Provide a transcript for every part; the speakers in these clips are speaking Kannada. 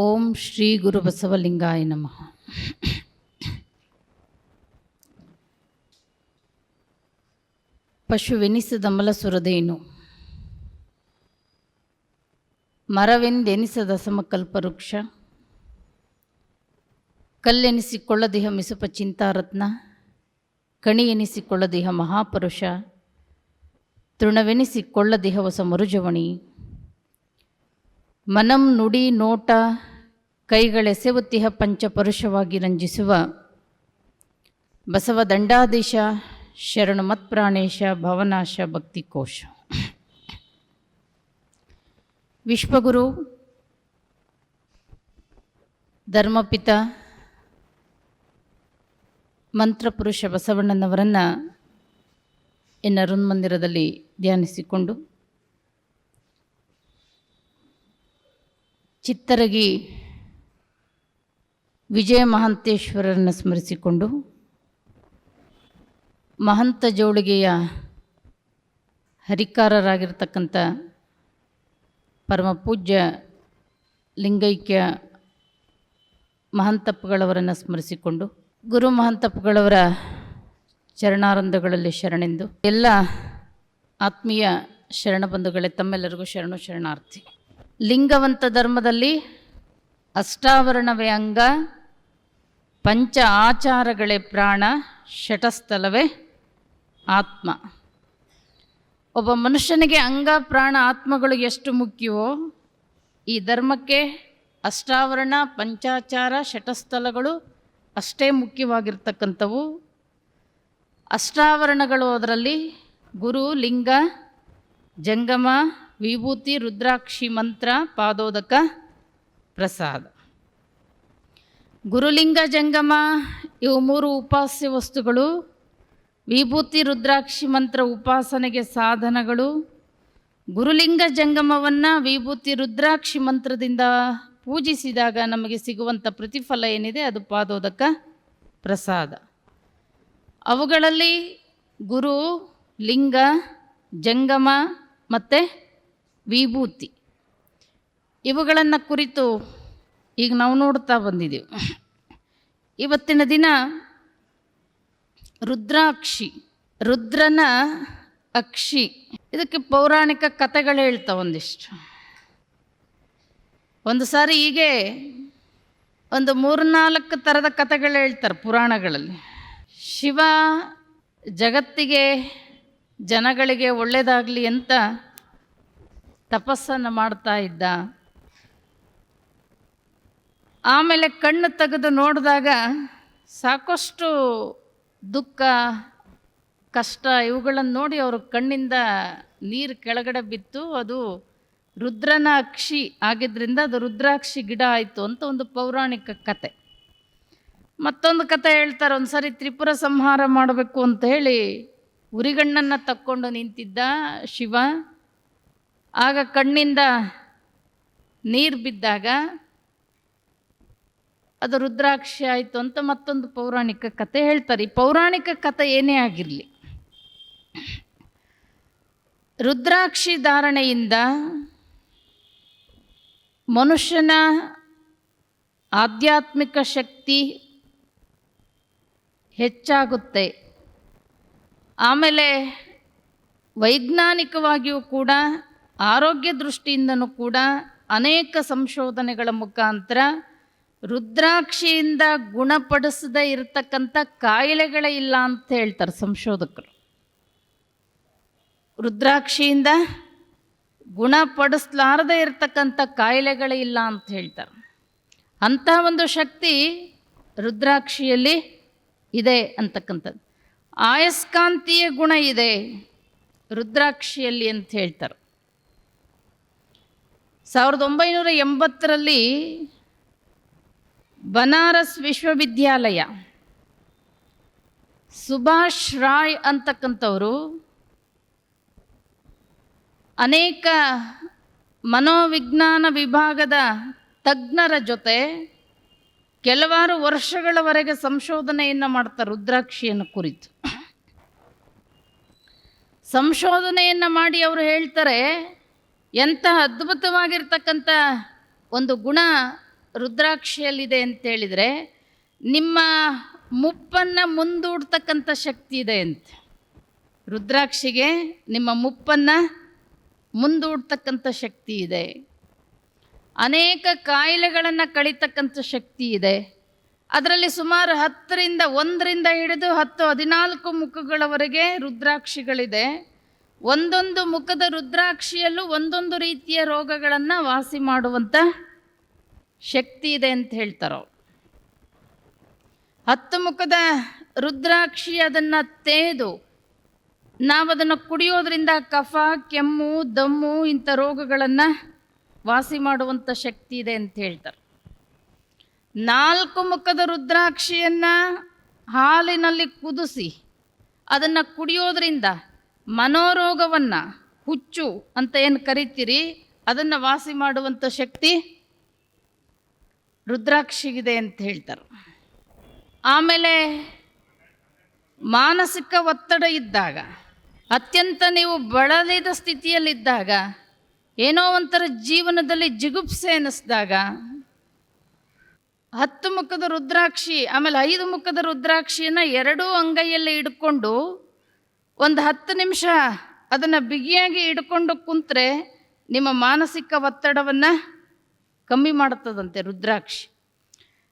ಓಂ ಶ್ರೀ ಗುರುಬಸವಲಿಂಗಾಯ ನಮಃ. ಪಶುವೆನಿಸದ ಮಲಸುರದೇನು? ಮರವೆಂದೆನಿಸದ ಸಮಕಲ್ಪ ವೃಕ್ಷ? ಕಲ್ಲೆನಿಸಿಕೊಳ್ಳದಿಹ ಮಿಸುಪ ಚಿಂತಾರತ್ನ? ಕಣಿ ಎನಿಸಿಕೊಳ್ಳದಿಹ ಮಹಾಪುರುಷ? ತೃಣವೆನಿಸಿಕೊಳ್ಳದಿಹ ಹೊಸ ಮರುಜವಣಿ ಮನಂ ನುಡಿ ನೋಟ ಕೈಗಳೆಸೆವುತ್ತಿಹ ಪಂಚಪರುಷವಾಗಿ ರಂಜಿಸುವ ಬಸವ ದಂಡಾಧೀಶ ಶರಣು ಮತ್ಪ್ರಾಣೇಶ ಭವನಾಶ ಭಕ್ತಿಕೋಶ ವಿಶ್ವಗುರು, ಧರ್ಮಪಿತ, ಮಂತ್ರಪುರುಷ ಬಸವಣ್ಣನವರನ್ನು ಇನ್ನ ಮಂದಿರದಲ್ಲಿ ಧ್ಯಾನಿಸಿಕೊಂಡು ಚಿತ್ತರಗಿ ವಿಜಯ ಮಹಾಂತೇಶ್ವರರನ್ನು ಸ್ಮರಿಸಿಕೊಂಡು ಮಹಂತ ಜೋಳಿಗೆಯ ಹರಿಕಾರರಾಗಿರ್ತಕ್ಕಂಥ ಪರಮ ಪೂಜ್ಯ ಲಿಂಗೈಕ್ಯ ಮಹಂತಪ್ಪಗಳವರನ್ನು ಸ್ಮರಿಸಿಕೊಂಡು ಗುರು ಮಹಂತಪ್ಪಗಳವರ ಶರಣಾರಂಧಗಳಲ್ಲಿ ಶರಣೆಂದು ಎಲ್ಲ ಆತ್ಮೀಯ ಶರಣ ಬಂಧುಗಳೇ, ತಮ್ಮೆಲ್ಲರಿಗೂ ಶರಣು ಶರಣಾರ್ಥಿ. ಲಿಂಗವಂತ ಧರ್ಮದಲ್ಲಿ ಅಷ್ಟಾವರಣವೇ ಅಂಗ. ಪಂಚ ಆಚಾರಗಳೇ ಪ್ರಾಣ ಶಟಸ್ಥಲವೇ ಆತ್ಮ. ಒಬ್ಬ ಮನುಷ್ಯನಿಗೆ ಅಂಗ, ಪ್ರಾಣ, ಆತ್ಮಗಳು ಎಷ್ಟು ಮುಖ್ಯವೋ, ಈ ಧರ್ಮಕ್ಕೆ ಅಷ್ಟಾವರಣ, ಪಂಚಾಚಾರ ಶಟಸ್ಥಲಗಳು ಅಷ್ಟೇ ಮುಖ್ಯವಾಗಿರ್ತಕ್ಕಂಥವು. ಅಷ್ಟಾವರಣಗಳು ಅದರಲ್ಲಿ ಗುರು, ಲಿಂಗ, ಜಂಗಮ, ವಿಭೂತಿ, ರುದ್ರಾಕ್ಷಿ ಮಂತ್ರ, ಪಾದೋದಕ, ಪ್ರಸಾದ. ಗುರುಲಿಂಗ ಜಂಗಮ, ಇವು ಮೂರು ಉಪಾಸ್ಯ ವಸ್ತುಗಳು. ವಿಭೂತಿ ರುದ್ರಾಕ್ಷಿ ಮಂತ್ರ ಉಪಾಸನೆಗೆ ಸಾಧನಗಳು. ಗುರುಲಿಂಗ ಜಂಗಮವನ್ನು ವಿಭೂತಿ ರುದ್ರಾಕ್ಷಿ ಮಂತ್ರದಿಂದ ಪೂಜಿಸಿದಾಗ ನಮಗೆ ಸಿಗುವಂಥ ಪ್ರತಿಫಲ ಏನಿದೆ ಅದು ಪಾದೋದಕ ಪ್ರಸಾದ. ಅವುಗಳಲ್ಲಿ ಗುರು, ಲಿಂಗ, ಜಂಗಮ ಮತ್ತು ವಿಭೂತಿ. ಇವುಗಳನ್ನು ಕುರಿತು ಈಗ ನಾವು ನೋಡ್ತಾ ಬಂದಿದ್ದೀವಿ ಇವತ್ತಿನ ದಿನ ರುದ್ರಾಕ್ಷಿ, ರುದ್ರನ ಅಕ್ಷಿ. ಇದಕ್ಕೆ ಪೌರಾಣಿಕ ಕಥೆಗಳು ಹೇಳ್ತಾವೆ ಒಂದಿಷ್ಟು. ಒಂದು ಸಾರಿ ಹೀಗೆ ಒಂದು ಮೂರ್ನಾಲ್ಕು ಥರದ ಕಥೆಗಳು ಹೇಳ್ತಾರೆ ಪುರಾಣಗಳಲ್ಲಿ. ಶಿವ ಜಗತ್ತಿಗೆ, ಜನಗಳಿಗೆ ಒಳ್ಳೆಯದಾಗಲಿ ಅಂತ ತಪಸ್ಸನ್ನು ಮಾಡ್ತಾ ಇದ್ದ ಆಮೇಲೆ ಕಣ್ಣು ತೆಗೆದು ನೋಡಿದಾಗ ಸಾಕಷ್ಟು ದುಃಖ, ಕಷ್ಟ, ಇವುಗಳನ್ನು ನೋಡಿ ಅವರು ಕಣ್ಣಿಂದ ನೀರು ಕೆಳಗಡೆ ಬಿತ್ತು. ಅದು ರುದ್ರನ ಅಕ್ಷಿ ಆಗಿದ್ದರಿಂದ ಅದು ರುದ್ರಾಕ್ಷಿ ಗಿಡ ಆಯಿತು ಅಂತ ಒಂದು ಪೌರಾಣಿಕ ಕತೆ. ಮತ್ತೊಂದು ಕತೆ ಹೇಳ್ತಾರೆ ಒಂದು ಸಾರಿ ತ್ರಿಪುರ ಸಂಹಾರ ಮಾಡಬೇಕು ಅಂತ ಹೇಳಿ ಉರಿಗಣ್ಣನ್ನು ತಕ್ಕೊಂಡು ನಿಂತಿದ್ದ ಶಿವ. ಆಗ ಕಣ್ಣಿಂದ ನೀರು ಬಿದ್ದಾಗ ಅದು ರುದ್ರಾಕ್ಷಿ ಆಯಿತು ಅಂತ ಮತ್ತೊಂದು ಪೌರಾಣಿಕ ಕತೆ ಹೇಳ್ತಾರೆ. ಈ ಪೌರಾಣಿಕ ಕತೆ ಏನೇ ಆಗಿರಲಿ, ರುದ್ರಾಕ್ಷಿ ಧಾರಣೆಯಿಂದ ಮನುಷ್ಯನ ಆಧ್ಯಾತ್ಮಿಕ ಶಕ್ತಿ ಹೆಚ್ಚಾಗುತ್ತೆ. ಆಮೇಲೆ ವೈಜ್ಞಾನಿಕವಾಗಿಯೂ ಕೂಡ, ಆರೋಗ್ಯ ದೃಷ್ಟಿಯಿಂದನೂ ಕೂಡ ಅನೇಕ ಸಂಶೋಧನೆಗಳ ಮುಖಾಂತರ ರುದ್ರಾಕ್ಷಿಯಿಂದ ಗುಣಪಡಿಸದೇ ಇರತಕ್ಕಂಥ ಕಾಯಿಲೆಗಳೇ ಇಲ್ಲ ಅಂತ ಹೇಳ್ತಾರೆ ಸಂಶೋಧಕರು. ರುದ್ರಾಕ್ಷಿಯಿಂದ ಗುಣಪಡಿಸ್ಲಾರದೆ ಇರತಕ್ಕಂಥ ಕಾಯಿಲೆಗಳೇ ಇಲ್ಲ ಅಂತ ಹೇಳ್ತಾರೆ. ಅಂಥ ಒಂದು ಶಕ್ತಿ ರುದ್ರಾಕ್ಷಿಯಲ್ಲಿ ಇದೆ ಅಂತಕ್ಕಂಥದ್ದು. ಆಯಸ್ಕಾಂತೀಯ ಗುಣ ಇದೆ ರುದ್ರಾಕ್ಷಿಯಲ್ಲಿ ಅಂತ ಹೇಳ್ತಾರೆ. ಸಾವಿರದ ಒಂಬೈನೂರ ಎಂಬತ್ತರಲ್ಲಿ ಬನಾರಸ್ ವಿಶ್ವವಿದ್ಯಾಲಯ. ಸುಭಾಷ್ ರಾಯ್ ಅಂತಕ್ಕಂಥವರು ಅನೇಕ ಮನೋವಿಜ್ಞಾನ ವಿಭಾಗದ ತಜ್ಞರ ಜೊತೆ ಕೆಲವಾರು ವರ್ಷಗಳವರೆಗೆ ಸಂಶೋಧನೆಯನ್ನು ಮಾಡ್ತಾರೆ ರುದ್ರಾಕ್ಷಿಯನ್ನು ಕುರಿತು. ಸಂಶೋಧನೆಯನ್ನು ಮಾಡಿ ಅವರು ಹೇಳ್ತಾರೆ, ಎಂಥ ಅದ್ಭುತವಾಗಿರ್ತಕ್ಕಂಥ ಒಂದು ಗುಣ ರುದ್ರಾಕ್ಷಿಯಲ್ಲಿದೆ ಅಂತೇಳಿದರೆ ನಿಮ್ಮ ಮುಪ್ಪನ್ನು ಮುಂದೂಡ್ತಕ್ಕಂಥ ಶಕ್ತಿ ಇದೆ ಅಂತ. ರುದ್ರಾಕ್ಷಿಗೆ ನಿಮ್ಮ ಮುಪ್ಪನ್ನು ಮುಂದೂಡ್ತಕ್ಕಂಥ ಶಕ್ತಿ ಇದೆ. ಅನೇಕ ಕಾಯಿಲೆಗಳನ್ನು ಕಳಿತಕ್ಕಂಥ ಶಕ್ತಿ ಇದೆ. ಅದರಲ್ಲಿ ಸುಮಾರು ಹತ್ತರಿಂದ ಒಂದರಿಂದ ಹಿಡಿದು ಹತ್ತು ಹದಿನಾಲ್ಕು ಮುಖಗಳವರೆಗೆ ರುದ್ರಾಕ್ಷಿಗಳಿದೆ. ಒಂದೊಂದು ಮುಖದ ರುದ್ರಾಕ್ಷಿಯಲ್ಲೂ ಒಂದೊಂದು ರೀತಿಯ ರೋಗಗಳನ್ನು ವಾಸಿ ಮಾಡುವಂಥ ಶಕ್ತಿ ಇದೆ ಅಂತ ಹೇಳ್ತಾರೆ. ಅವ್ರು ಹತ್ತು ಮುಖದ ರುದ್ರಾಕ್ಷಿ ಅದನ್ನು ತೇದು ನಾವು ಅದನ್ನು ಕುಡಿಯೋದ್ರಿಂದ ಕಫ, ಕೆಮ್ಮು, ದಮ್ಮು ಇಂಥ ರೋಗಗಳನ್ನು ವಾಸಿ ಮಾಡುವಂಥ ಶಕ್ತಿ ಇದೆ ಅಂತ ಹೇಳ್ತಾರೆ. ನಾಲ್ಕು ಮುಖದ ರುದ್ರಾಕ್ಷಿಯನ್ನು ಹಾಲಿನಲ್ಲಿ ಕುದಿಸಿ, ಅದನ್ನು ಕುಡಿಯೋದ್ರಿಂದ ಮನೋರೋಗವನ್ನು ಹುಚ್ಚು ಅಂತ ಏನು ಕರಿತೀರಿ, ಅದನ್ನು ವಾಸಿ ಮಾಡುವಂಥ ಶಕ್ತಿ ರುದ್ರಾಕ್ಷಿಗಿದೆ ಅಂತ ಹೇಳ್ತಾರೆ. ಆಮೇಲೆ ಮಾನಸಿಕ ಒತ್ತಡ ಇದ್ದಾಗ, ಅತ್ಯಂತ ನೀವು ಬಳಲಿದ ಸ್ಥಿತಿಯಲ್ಲಿದ್ದಾಗ, ಏನೋ ಒಂಥರ ಜೀವನದಲ್ಲಿ ಜಿಗುಪ್ಸೆ ಅನ್ನಿಸ್ದಾಗ ಹತ್ತು ಮುಖದ ರುದ್ರಾಕ್ಷಿ, ಆಮೇಲೆ ಐದು ಮುಖದ ರುದ್ರಾಕ್ಷಿಯನ್ನು ಎರಡೂ ಅಂಗೈಯಲ್ಲಿ ಇಟ್ಕೊಂಡು ಒಂದು ಹತ್ತು ನಿಮಿಷ ಅದನ್ನು ಬಿಗಿಯಾಗಿ ಇಟ್ಕೊಂಡು ಕುಂತ್ರೆ ನಿಮ್ಮ ಮಾನಸಿಕ ಒತ್ತಡವನ್ನು ಕಮ್ಮಿ ಮಾಡುತ್ತದಂತೆ ರುದ್ರಾಕ್ಷಿ.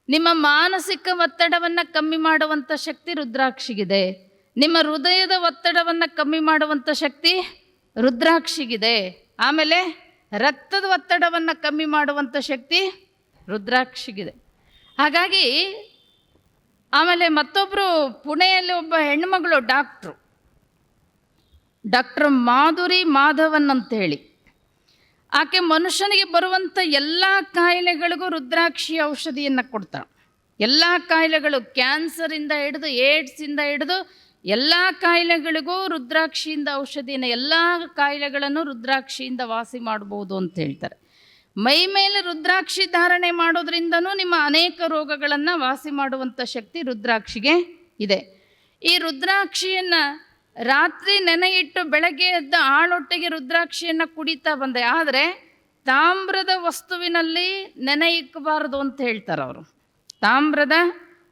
ನಿಮ್ಮ ಮಾನಸಿಕ ಒತ್ತಡವನ್ನು ಕಮ್ಮಿ ಮಾಡುವಂಥ ಶಕ್ತಿ ರುದ್ರಾಕ್ಷಿಗಿದೆ. ನಿಮ್ಮ ಹೃದಯದ ಒತ್ತಡವನ್ನು ಕಮ್ಮಿ ಮಾಡುವಂಥ ಶಕ್ತಿ ರುದ್ರಾಕ್ಷಿಗಿದೆ. ಆಮೇಲೆ ರಕ್ತದ ಒತ್ತಡವನ್ನು ಕಮ್ಮಿ ಮಾಡುವಂಥ ಶಕ್ತಿ ರುದ್ರಾಕ್ಷಿಗಿದೆ. ಹಾಗಾಗಿ ಆಮೇಲೆ ಮತ್ತೊಬ್ಬರು ಪುಣೆಯಲ್ಲಿ ಒಬ್ಬ ಹೆಣ್ಮಗಳು ಡಾಕ್ಟ್ರು. ಡಾಕ್ಟರ್ ಮಾಧುರಿ ಮಾಧವನ್ ಅಂತೇಳಿ ಆಕೆ ಮನುಷ್ಯನಿಗೆ ಬರುವಂಥ ಎಲ್ಲ ಕಾಯಿಲೆಗಳಿಗೂ ರುದ್ರಾಕ್ಷಿ ಔಷಧಿಯನ್ನು ಕೊಡ್ತಾಳೆ. ಎಲ್ಲ ಕಾಯಿಲೆಗಳು ಕ್ಯಾನ್ಸರಿಂದ ಹಿಡಿದು ಏಡ್ಸಿಂದ ಹಿಡಿದು ಎಲ್ಲ ಕಾಯಿಲೆಗಳಿಗೂ ರುದ್ರಾಕ್ಷಿಯಿಂದ ಔಷಧಿಯನ್ನು, ಎಲ್ಲ ಕಾಯಿಲೆಗಳನ್ನು ರುದ್ರಾಕ್ಷಿಯಿಂದ ವಾಸಿ ಮಾಡ್ಬೋದು ಅಂತ ಹೇಳ್ತಾರೆ. ಮೈ ಮೇಲೆ ರುದ್ರಾಕ್ಷಿ ಧಾರಣೆ ಮಾಡೋದ್ರಿಂದನೂ ನಿಮ್ಮ ಅನೇಕ ರೋಗಗಳನ್ನು ವಾಸಿ ಮಾಡುವಂಥ ಶಕ್ತಿ ರುದ್ರಾಕ್ಷಿಗೆ ಇದೆ. ಈ ರುದ್ರಾಕ್ಷಿಯನ್ನು ರಾತ್ರಿ ನೆನೆಯಿಟ್ಟು ಬೆಳಗ್ಗೆ ಎದ್ದ ಆಳೊಟ್ಟೆಗೆ ರುದ್ರಾಕ್ಷಿಯನ್ನು ಕುಡಿತಾ ಬಂದೆ. ಆದರೆ ತಾಮ್ರದ ವಸ್ತುವಿನಲ್ಲಿ ನೆನೆ ಇಕ್ಕಬಾರದು ಅಂತ ಹೇಳ್ತಾರೆ ಅವರು. ತಾಮ್ರದ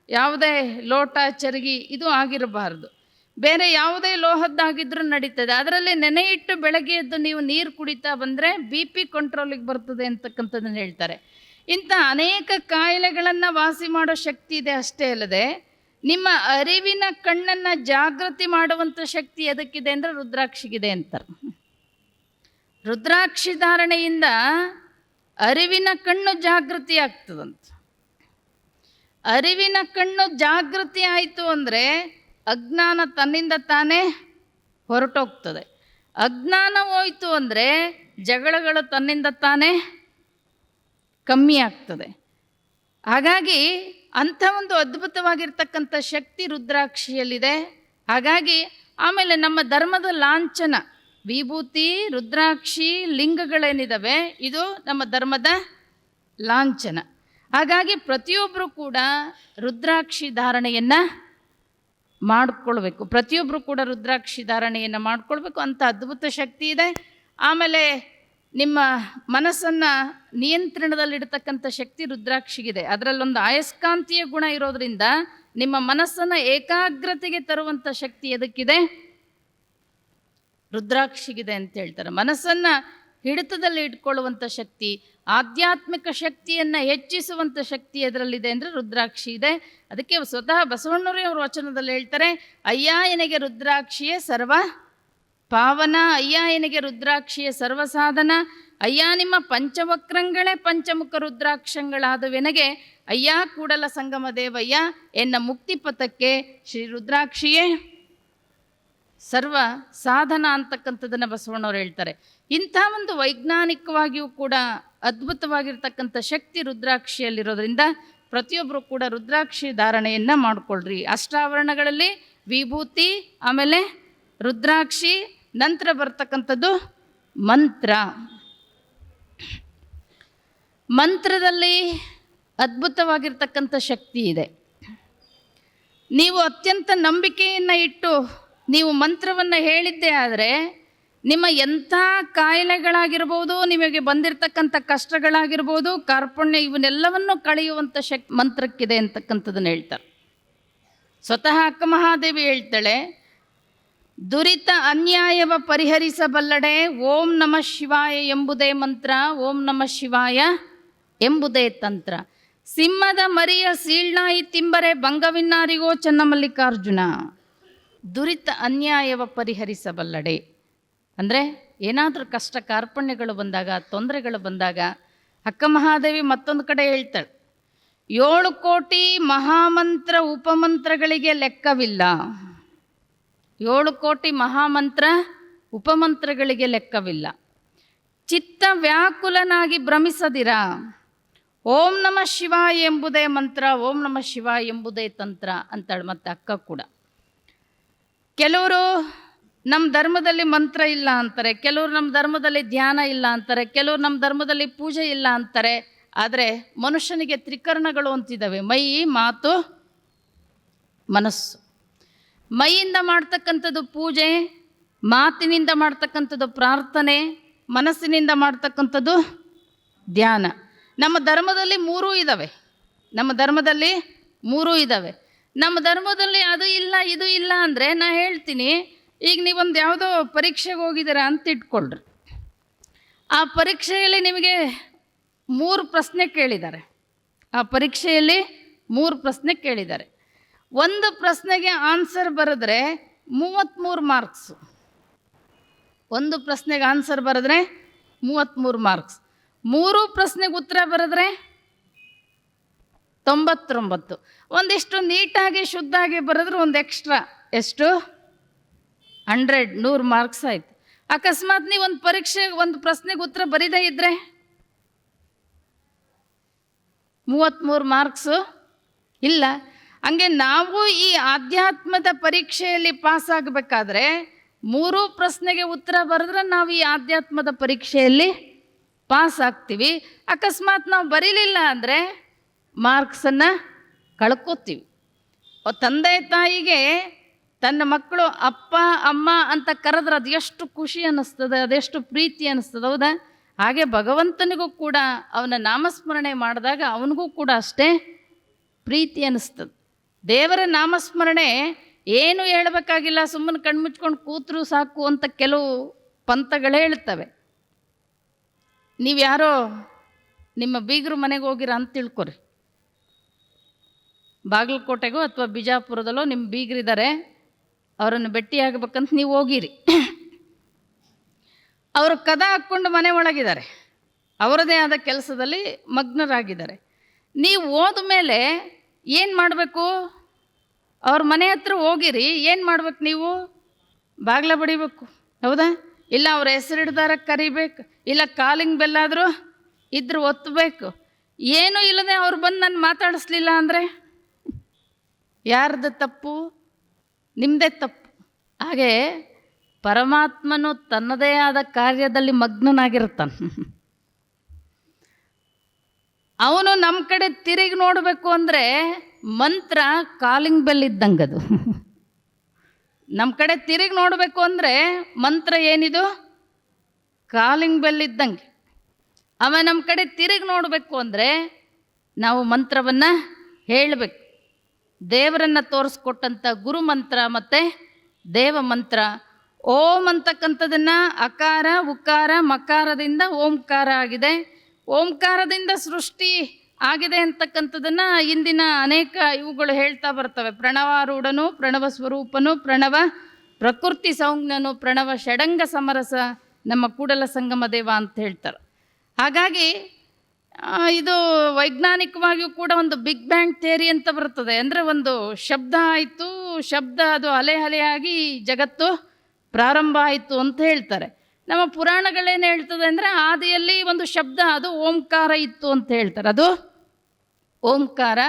ಯಾವುದೇ ಲೋಟ, ಚರಗಿ ಇದು ಆಗಿರಬಾರ್ದು. ಬೇರೆ ಯಾವುದೇ ಲೋಹದ್ದಾಗಿದ್ದರೂ ನಡೀತದೆ. ಅದರಲ್ಲಿ ನೆನೆಯಿಟ್ಟು ಬೆಳಗ್ಗೆ ಎದ್ದು ನೀವು ನೀರು ಕುಡಿತಾ ಬಂದರೆ ಬಿ ಪಿ ಕಂಟ್ರೋಲಿಗೆ ಬರ್ತದೆ ಅಂತಕ್ಕಂಥದ್ದನ್ನು ಹೇಳ್ತಾರೆ. ಇಂಥ ಅನೇಕ ಕಾಯಿಲೆಗಳನ್ನು ವಾಸಿ ಮಾಡೋ ಶಕ್ತಿ ಇದೆ ಅಷ್ಟೇ ಅಲ್ಲದೆ ನಿಮ್ಮ ಅರಿವಿನ ಕಣ್ಣನ್ನು ಜಾಗೃತಿ ಮಾಡುವಂಥ ಶಕ್ತಿ ಎದಕ್ಕಿದೆ ಅಂದರೆ ರುದ್ರಾಕ್ಷಿಗಿದೆ ಅಂತಾರೆ ರುದ್ರಾಕ್ಷಿ ಧಾರಣೆಯಿಂದ ಅರಿವಿನ ಕಣ್ಣು ಜಾಗೃತಿ ಆಗ್ತದಂತ. ಅರಿವಿನ ಕಣ್ಣು ಜಾಗೃತಿ ಆಯಿತು ಅಂದರೆ ಅಜ್ಞಾನ ತನ್ನಿಂದ ತಾನೇ ಹೊರಟೋಗ್ತದೆ. ಅಜ್ಞಾನ ಹೋಯಿತು ಅಂದರೆ ಜಗಳಗಳು ತನ್ನಿಂದ ತಾನೇ ಕಮ್ಮಿ ಆಗ್ತದೆ. ಹಾಗಾಗಿ ಅಂಥ ಒಂದು ಅದ್ಭುತವಾಗಿರ್ತಕ್ಕಂಥ ಶಕ್ತಿ ರುದ್ರಾಕ್ಷಿಯಲ್ಲಿದೆ. ಹಾಗಾಗಿ ಆಮೇಲೆ ನಮ್ಮ ಧರ್ಮದ ಲಾಂಛನ, ವಿಭೂತಿ, ರುದ್ರಾಕ್ಷಿ ಲಿಂಗಗಳೇನಿದ್ದಾವೆ ಇದು ನಮ್ಮ ಧರ್ಮದ ಲಾಂಛನ. ಹಾಗಾಗಿ ಪ್ರತಿಯೊಬ್ಬರು ಕೂಡ ರುದ್ರಾಕ್ಷಿ ಧಾರಣೆಯನ್ನು ಮಾಡಿಕೊಳ್ಬೇಕು. ಪ್ರತಿಯೊಬ್ಬರು ಕೂಡ ರುದ್ರಾಕ್ಷಿ ಧಾರಣೆಯನ್ನು ಮಾಡಿಕೊಳ್ಬೇಕು. ಅಂಥ ಅದ್ಭುತ ಶಕ್ತಿ ಇದೆ. ಆಮೇಲೆ ನಿಮ್ಮ ಮನಸ್ಸನ್ನು ನಿಯಂತ್ರಣದಲ್ಲಿಡ್ತಕ್ಕಂಥ ಶಕ್ತಿ ರುದ್ರಾಕ್ಷಿಗಿದೆ. ಅದರಲ್ಲೊಂದು ಅಯಸ್ಕಾಂತೀಯ ಗುಣ ಇರೋದ್ರಿಂದ ನಿಮ್ಮ ಮನಸ್ಸನ್ನು ಏಕಾಗ್ರತೆಗೆ ತರುವಂಥ ಶಕ್ತಿ ಎದಕ್ಕಿದೆ? ರುದ್ರಾಕ್ಷಿಗಿದೆ ಅಂತ ಹೇಳ್ತಾರೆ. ಮನಸ್ಸನ್ನು ಹಿಡಿತದಲ್ಲಿ ಇಟ್ಕೊಳ್ಳುವಂಥ ಶಕ್ತಿ, ಆಧ್ಯಾತ್ಮಿಕ ಶಕ್ತಿಯನ್ನು ಹೆಚ್ಚಿಸುವಂಥ ಶಕ್ತಿ ಅದರಲ್ಲಿದೆ ಅಂದರೆ ರುದ್ರಾಕ್ಷಿ ಇದೆ. ಅದಕ್ಕೆ ಸ್ವತಃ ಬಸವಣ್ಣವರೇ ಅವರು ವಚನದಲ್ಲಿ ಹೇಳ್ತಾರೆ, ಅಯ್ಯ ರುದ್ರಾಕ್ಷಿಯೇ ಸರ್ವ ಪಾವನ, ಅಯ್ಯ ಎನಗೆ ರುದ್ರಾಕ್ಷಿಯ ಸರ್ವಸಾಧನ, ಅಯ್ಯ ನಿಮ್ಮ ಪಂಚವಕ್ರಂಗಳೇ ಪಂಚಮುಖ ರುದ್ರಾಕ್ಷಗಳಾದವೆನಗೆ, ಅಯ್ಯ ಕೂಡಲ ಸಂಗಮ ದೇವಯ್ಯ, ಎನ್ನ ಮುಕ್ತಿ ಪಥಕ್ಕೆ ಶ್ರೀ ರುದ್ರಾಕ್ಷಿಯೇ. ಸರ್ವ ಸಾಧನ ಅಂತಕ್ಕಂಥದ್ದನ್ನು ಬಸವಣ್ಣವ್ರು ಹೇಳ್ತಾರೆ. ಇಂಥ ಒಂದು ವೈಜ್ಞಾನಿಕವಾಗಿಯೂ ಕೂಡ ಅದ್ಭುತವಾಗಿರ್ತಕ್ಕಂಥ ಶಕ್ತಿ ರುದ್ರಾಕ್ಷಿಯಲ್ಲಿರೋದ್ರಿಂದ ಪ್ರತಿಯೊಬ್ಬರು ಕೂಡ ರುದ್ರಾಕ್ಷಿ ಧಾರಣೆಯನ್ನು ಮಾಡಿಕೊಳ್ಳ್ರಿ ಅಷ್ಟಾವರಣಗಳಲ್ಲಿ ವಿಭೂತಿ, ಆಮೇಲೆ ರುದ್ರಾಕ್ಷಿ ನಂತರ ಬರ್ತಕ್ಕಂಥದ್ದು ಮಂತ್ರ. ಮಂತ್ರದಲ್ಲಿ ಅದ್ಭುತವಾಗಿರ್ತಕ್ಕಂಥ ಶಕ್ತಿ ಇದೆ. ನೀವು ಅತ್ಯಂತ ನಂಬಿಕೆಯನ್ನು ಇಟ್ಟು ನೀವು ಮಂತ್ರವನ್ನು ಹೇಳಿದ್ದೇ ಆದರೆ ನಿಮ್ಮ ಎಂಥ ಕಾಯಿಲೆಗಳಾಗಿರ್ಬೋದು, ನಿಮಗೆ ಬಂದಿರತಕ್ಕಂಥ ಕಷ್ಟಗಳಾಗಿರ್ಬೋದು, ಕಾರ್ಪಣ್ಯ ಇವನ್ನೆಲ್ಲವನ್ನು ಕಳೆಯುವಂಥ ಶಕ್, ಮಂತ್ರಕ್ಕಿದೆ ಅಂತಕ್ಕಂಥದ್ದನ್ನು ಹೇಳ್ತಾರೆ. ಸ್ವತಃ ಅಕ್ಕಮಹಾದೇವಿ ಹೇಳ್ತಾಳೆ ದುರಿತ ಅನ್ಯಾಯವ ಪರಿಹರಿಸಬಲ್ಲಡೆ ಓಂ ನಮ ಶಿವಾಯ ಎಂಬುದೇ ಮಂತ್ರ, ಓಂ ನಮ ಶಿವಾಯ ಎಂಬುದೇ ತಂತ್ರ. ಸಿಂಹದ ಮರಿಯ ಸೀಳ್ನಾಯಿ ತಿಂಬರೆ ಭಂಗವಿನ್ನಾರಿಗೋ ಚನ್ನಮಲ್ಲಿಕಾರ್ಜುನ. ದುರಿತ ಅನ್ಯಾಯವ ಪರಿಹರಿಸಬಲ್ಲಡೆ. ಅಂದರೆ ಏನಾದರೂ ಕಷ್ಟ ಕಾರ್ಪಣ್ಯಗಳು ಬಂದಾಗ, ತೊಂದರೆಗಳು ಬಂದಾಗ, ಅಕ್ಕ ಮಹಾದೇವಿ ಮತ್ತೊಂದು ಕಡೆ ಹೇಳ್ತಾಳೆ, ಏಳು ಕೋಟಿ ಮಹಾಮಂತ್ರ ಉಪಮಂತ್ರಗಳಿಗೆ ಲೆಕ್ಕವಿಲ್ಲ. ಏಳು ಕೋಟಿ ಮಹಾಮಂತ್ರ ಉಪಮಂತ್ರಗಳಿಗೆ ಲೆಕ್ಕವಿಲ್ಲ. ಚಿತ್ತ ವ್ಯಾಕುಲನಾಗಿ ಭ್ರಮಿಸದಿರ. ಓಂ ನಮ ಶಿವ ಎಂಬುದೇ ಮಂತ್ರ, ಓಂ ನಮ ಶಿವ ಎಂಬುದೇ ತಂತ್ರ ಅಂತಾಳೆ ಮತ್ತೆ ಅಕ್ಕ ಕೂಡ. ಕೆಲವರು ನಮ್ಮ ಧರ್ಮದಲ್ಲಿ ಮಂತ್ರ ಇಲ್ಲ ಅಂತಾರೆ, ಕೆಲವರು ನಮ್ಮ ಧರ್ಮದಲ್ಲಿ ಧ್ಯಾನ ಇಲ್ಲ ಅಂತಾರೆ, ಕೆಲವರು ನಮ್ಮ ಧರ್ಮದಲ್ಲಿ ಪೂಜೆ ಇಲ್ಲ ಅಂತಾರೆ, ಆದರೆ ಮನುಷ್ಯನಿಗೆ ತ್ರಿಕರಣಗಳು ಅಂತಿದ್ದಾವೆ, ಮೈ, ಮಾತು, ಮನಸ್ಸು. ಮೈಯಿಂದ ಮಾಡ್ತಕ್ಕಂಥದ್ದು ಪೂಜೆ, ಮಾತಿನಿಂದ ಮಾಡ್ತಕ್ಕಂಥದ್ದು ಪ್ರಾರ್ಥನೆ, ಮನಸ್ಸಿನಿಂದ ಮಾಡ್ತಕ್ಕಂಥದ್ದು ಧ್ಯಾನ. ನಮ್ಮ ಧರ್ಮದಲ್ಲಿ ಮೂರೂ ಇದ್ದಾವೆ ನಮ್ಮ ಧರ್ಮದಲ್ಲಿ ಮೂರೂ ಇದ್ದಾವೆ ನಮ್ಮ ಧರ್ಮದಲ್ಲಿ ಅದು ಇಲ್ಲ, ಇದು ಇಲ್ಲ ಅಂದರೆ ನಾ ಹೇಳ್ತೀನಿ, ಈಗ ನೀವೊಂದು ಯಾವುದೋ ಪರೀಕ್ಷೆಗೆ ಹೋಗಿದ್ದೀರಾ ಅಂತ ಇಟ್ಕೊಳ್ರಿ. ಆ ಪರೀಕ್ಷೆಯಲ್ಲಿ ನಿಮಗೆ ಮೂರು ಪ್ರಶ್ನೆ ಕೇಳಿದ್ದಾರೆ. ಆ ಪರೀಕ್ಷೆಯಲ್ಲಿ ಮೂರು ಪ್ರಶ್ನೆ ಕೇಳಿದ್ದಾರೆ. ಒಂದು ಪ್ರಶ್ನೆಗೆ ಆನ್ಸರ್ ಬರೆದ್ರೆ ಮೂವತ್ತ್ಮೂರು ಮಾರ್ಕ್ಸು ಒಂದು ಪ್ರಶ್ನೆಗೆ ಆನ್ಸರ್ ಬರೆದ್ರೆ ಮೂವತ್ತ್ಮೂರು ಮಾರ್ಕ್ಸ್ ಮೂರು ಪ್ರಶ್ನೆಗೆ ಉತ್ತರ ಬರೆದ್ರೆ ತೊಂಬತ್ತೊಂಬತ್ತು. ಒಂದಿಷ್ಟು ನೀಟಾಗಿ, ಶುದ್ಧಾಗಿ ಬರೆದ್ರೆ ಒಂದು ಎಕ್ಸ್ಟ್ರಾ ಎಷ್ಟು? ಹಂಡ್ರೆಡ್, ನೂರು ಮಾರ್ಕ್ಸ್ ಆಯಿತು. ಅಕಸ್ಮಾತ್ ನೀವು ಒಂದು ಪರೀಕ್ಷೆ, ಒಂದು ಪ್ರಶ್ನೆಗೆ ಉತ್ತರ ಬರೀದೇ ಇದ್ದರೆ ಮೂವತ್ತ್ಮೂರು ಮಾರ್ಕ್ಸು ಇಲ್ಲ. ಹಂಗೆ ನಾವು ಈ ಆಧ್ಯಾತ್ಮದ ಪರೀಕ್ಷೆಯಲ್ಲಿ ಪಾಸ್ ಆಗಬೇಕಾದ್ರೆ ಮೂರು ಪ್ರಶ್ನೆಗೆ ಉತ್ತರ ಬರೆದ್ರೆ ನಾವು ಈ ಆಧ್ಯಾತ್ಮದ ಪರೀಕ್ಷೆಯಲ್ಲಿ ಪಾಸ್ ಆಗ್ತೀವಿ. ಅಕಸ್ಮಾತ್ ನಾವು ಬರೀಲಿಲ್ಲ ಅಂದರೆ ಮಾರ್ಕ್ಸನ್ನು ಕಳ್ಕೊತೀವಿ. ತಂದೆ ತಾಯಿಗೆ ತನ್ನ ಮಕ್ಕಳು ಅಪ್ಪ, ಅಮ್ಮ ಅಂತ ಕರೆದ್ರೆ ಅದು ಎಷ್ಟು ಖುಷಿ ಅನ್ನಿಸ್ತದೆ, ಅದೆಷ್ಟು ಪ್ರೀತಿ ಅನ್ನಿಸ್ತದೆ, ಹೌದಾ? ಹಾಗೆ ಭಗವಂತನಿಗೂ ಕೂಡ ಅವನ ನಾಮಸ್ಮರಣೆ ಮಾಡಿದಾಗ ಅವನಿಗೂ ಕೂಡ ಅಷ್ಟೇ ಪ್ರೀತಿ ಅನ್ನಿಸ್ತದೆ. ದೇವರ ನಾಮಸ್ಮರಣೆ ಏನು ಹೇಳಬೇಕಾಗಿಲ್ಲ, ಸುಮ್ಮನೆ ಕಣ್ಮುಚ್ಕೊಂಡು ಕೂತ್ರು ಸಾಕು ಅಂತ ಕೆಲವು ಪಂಥಗಳು ಹೇಳ್ತವೆ. ನೀವು ಯಾರೋ ನಿಮ್ಮ ಬೀಗರು ಮನೆಗೆ ಹೋಗಿರ ಅಂತ ತಿಳ್ಕೊರಿ. ಬಾಗಲಕೋಟೆಗೋ ಅಥವಾ ಬಿಜಾಪುರದಲ್ಲೋ ನಿಮ್ಮ ಬೀಗರಿದ್ದಾರೆ ಅವರನ್ನು ಭೇಟಿಯಾಗಬೇಕಂತ ನೀವು ಹೋಗಿರಿ. ಅವರು ಕದ ಹಾಕ್ಕೊಂಡು ಮನೆ ಒಳಗಿದ್ದಾರೆ. ಅವರದೇ ಆದ ಕೆಲಸದಲ್ಲಿ ಮಗ್ನರಾಗಿದ್ದಾರೆ. ನೀವು ಹೋದ ಮೇಲೆ ಏನು ಮಾಡಬೇಕು? ಅವ್ರ ಮನೆ ಹತ್ರ ಹೋಗಿರಿ, ಏನು ಮಾಡ್ಬೇಕು ನೀವು? ಬಾಗ್ಲ ಬಡಿಬೇಕು, ಹೌದಾ? ಇಲ್ಲ ಅವ್ರ ಹೆಸರು ಹಿಡ್ದಾರ ಕರಿಬೇಕು, ಇಲ್ಲ ಕಾಲಿಂಗ್ ಬೆಲ್ಲಾದರೂ ಇದ್ರೆ ಒತ್ತಬೇಕು ಏನೂ ಇಲ್ಲದೆ ಅವ್ರು ಬಂದು ನಾನು ಮಾತಾಡಿಸ್ಲಿಲ್ಲ ಅಂದರೆ? ಯಾರ್ದು ತಪ್ಪು? ನಿಮ್ಮದೇ ತಪ್ಪು. ಹಾಗೆ ಪರಮಾತ್ಮನು ತನ್ನದೇ ಆದ ಕಾರ್ಯದಲ್ಲಿ ಮಗ್ನನಾಗಿರ್ತಾನೆ ಅವನು ನಮ್ಮ ಕಡೆ ತಿರುಗಿ ನೋಡಬೇಕು ಅಂದರೆ ಮಂತ್ರ ಕಾಲಿಂಗ್ ಬೆಲ್ ಇದ್ದಂಗೆ ಅದು. ನಮ್ಮ ಕಡೆ ತಿರುಗಿ ನೋಡಬೇಕು ಅಂದರೆ ಮಂತ್ರ ಏನಿದು? ಕಾಲಿಂಗ್ ಬೆಲ್ ಇದ್ದಂಗೆ. ಅವ ನಮ್ಮ ಕಡೆ ತಿರುಗಿ ನೋಡಬೇಕು ಅಂದರೆ ನಾವು ಮಂತ್ರವನ್ನು ಹೇಳಬೇಕು. ದೇವರನ್ನು ತೋರಿಸ್ಕೊಟ್ಟಂಥ ಗುರು ಮಂತ್ರ ಮತ್ತು ದೇವ ಮಂತ್ರ. ಓಂ ಅಂತಕ್ಕಂಥದ್ದನ್ನು ಅಕಾರ, ಉಕಾರ, ಮಕಾರದಿಂದ ಓಂಕಾರ ಆಗಿದೆ. ಓಂಕಾರದಿಂದ ಸೃಷ್ಟಿ ಆಗಿದೆ ಅಂತಕ್ಕಂಥದ್ದನ್ನು ಇಂದಿನ ಅನೇಕ ಇವುಗಳು ಹೇಳ್ತಾ ಬರ್ತವೆ. ಪ್ರಣವಾರೂಢನು ಪ್ರಣವ ಸ್ವರೂಪನು, ಪ್ರಣವ ಪ್ರಕೃತಿ ಸಂಜ್ಞನು ಪ್ರಣವ ಷಡಂಗ ಸಮರಸ ನಮ್ಮ ಕೂಡಲ ಸಂಗಮ ದೇವ ಅಂತ ಹೇಳ್ತಾರೆ. ಹಾಗಾಗಿ ಇದು ವೈಜ್ಞಾನಿಕವಾಗಿಯೂ ಕೂಡ ಒಂದು ಬಿಗ್ ಬ್ಯಾಂಗ್ ಥೇರಿ ಅಂತ ಬರ್ತದೆ. ಅಂದರೆ ಒಂದು ಶಬ್ದ ಆಯಿತು, ಶಬ್ದ ಅದು ಅಲೆ ಅಲೆಯಾಗಿ ಜಗತ್ತು ಪ್ರಾರಂಭ ಆಯಿತು ಅಂತ ಹೇಳ್ತಾರೆ. ನಮ್ಮ ಪುರಾಣಗಳೇನು ಹೇಳ್ತದೆ ಅಂದರೆ ಆದಿಯಲ್ಲಿ ಒಂದು ಶಬ್ದ, ಅದು ಓಂಕಾರ ಇತ್ತು ಅಂತ ಹೇಳ್ತಾರೆ. ಅದು ಓಂಕಾರ.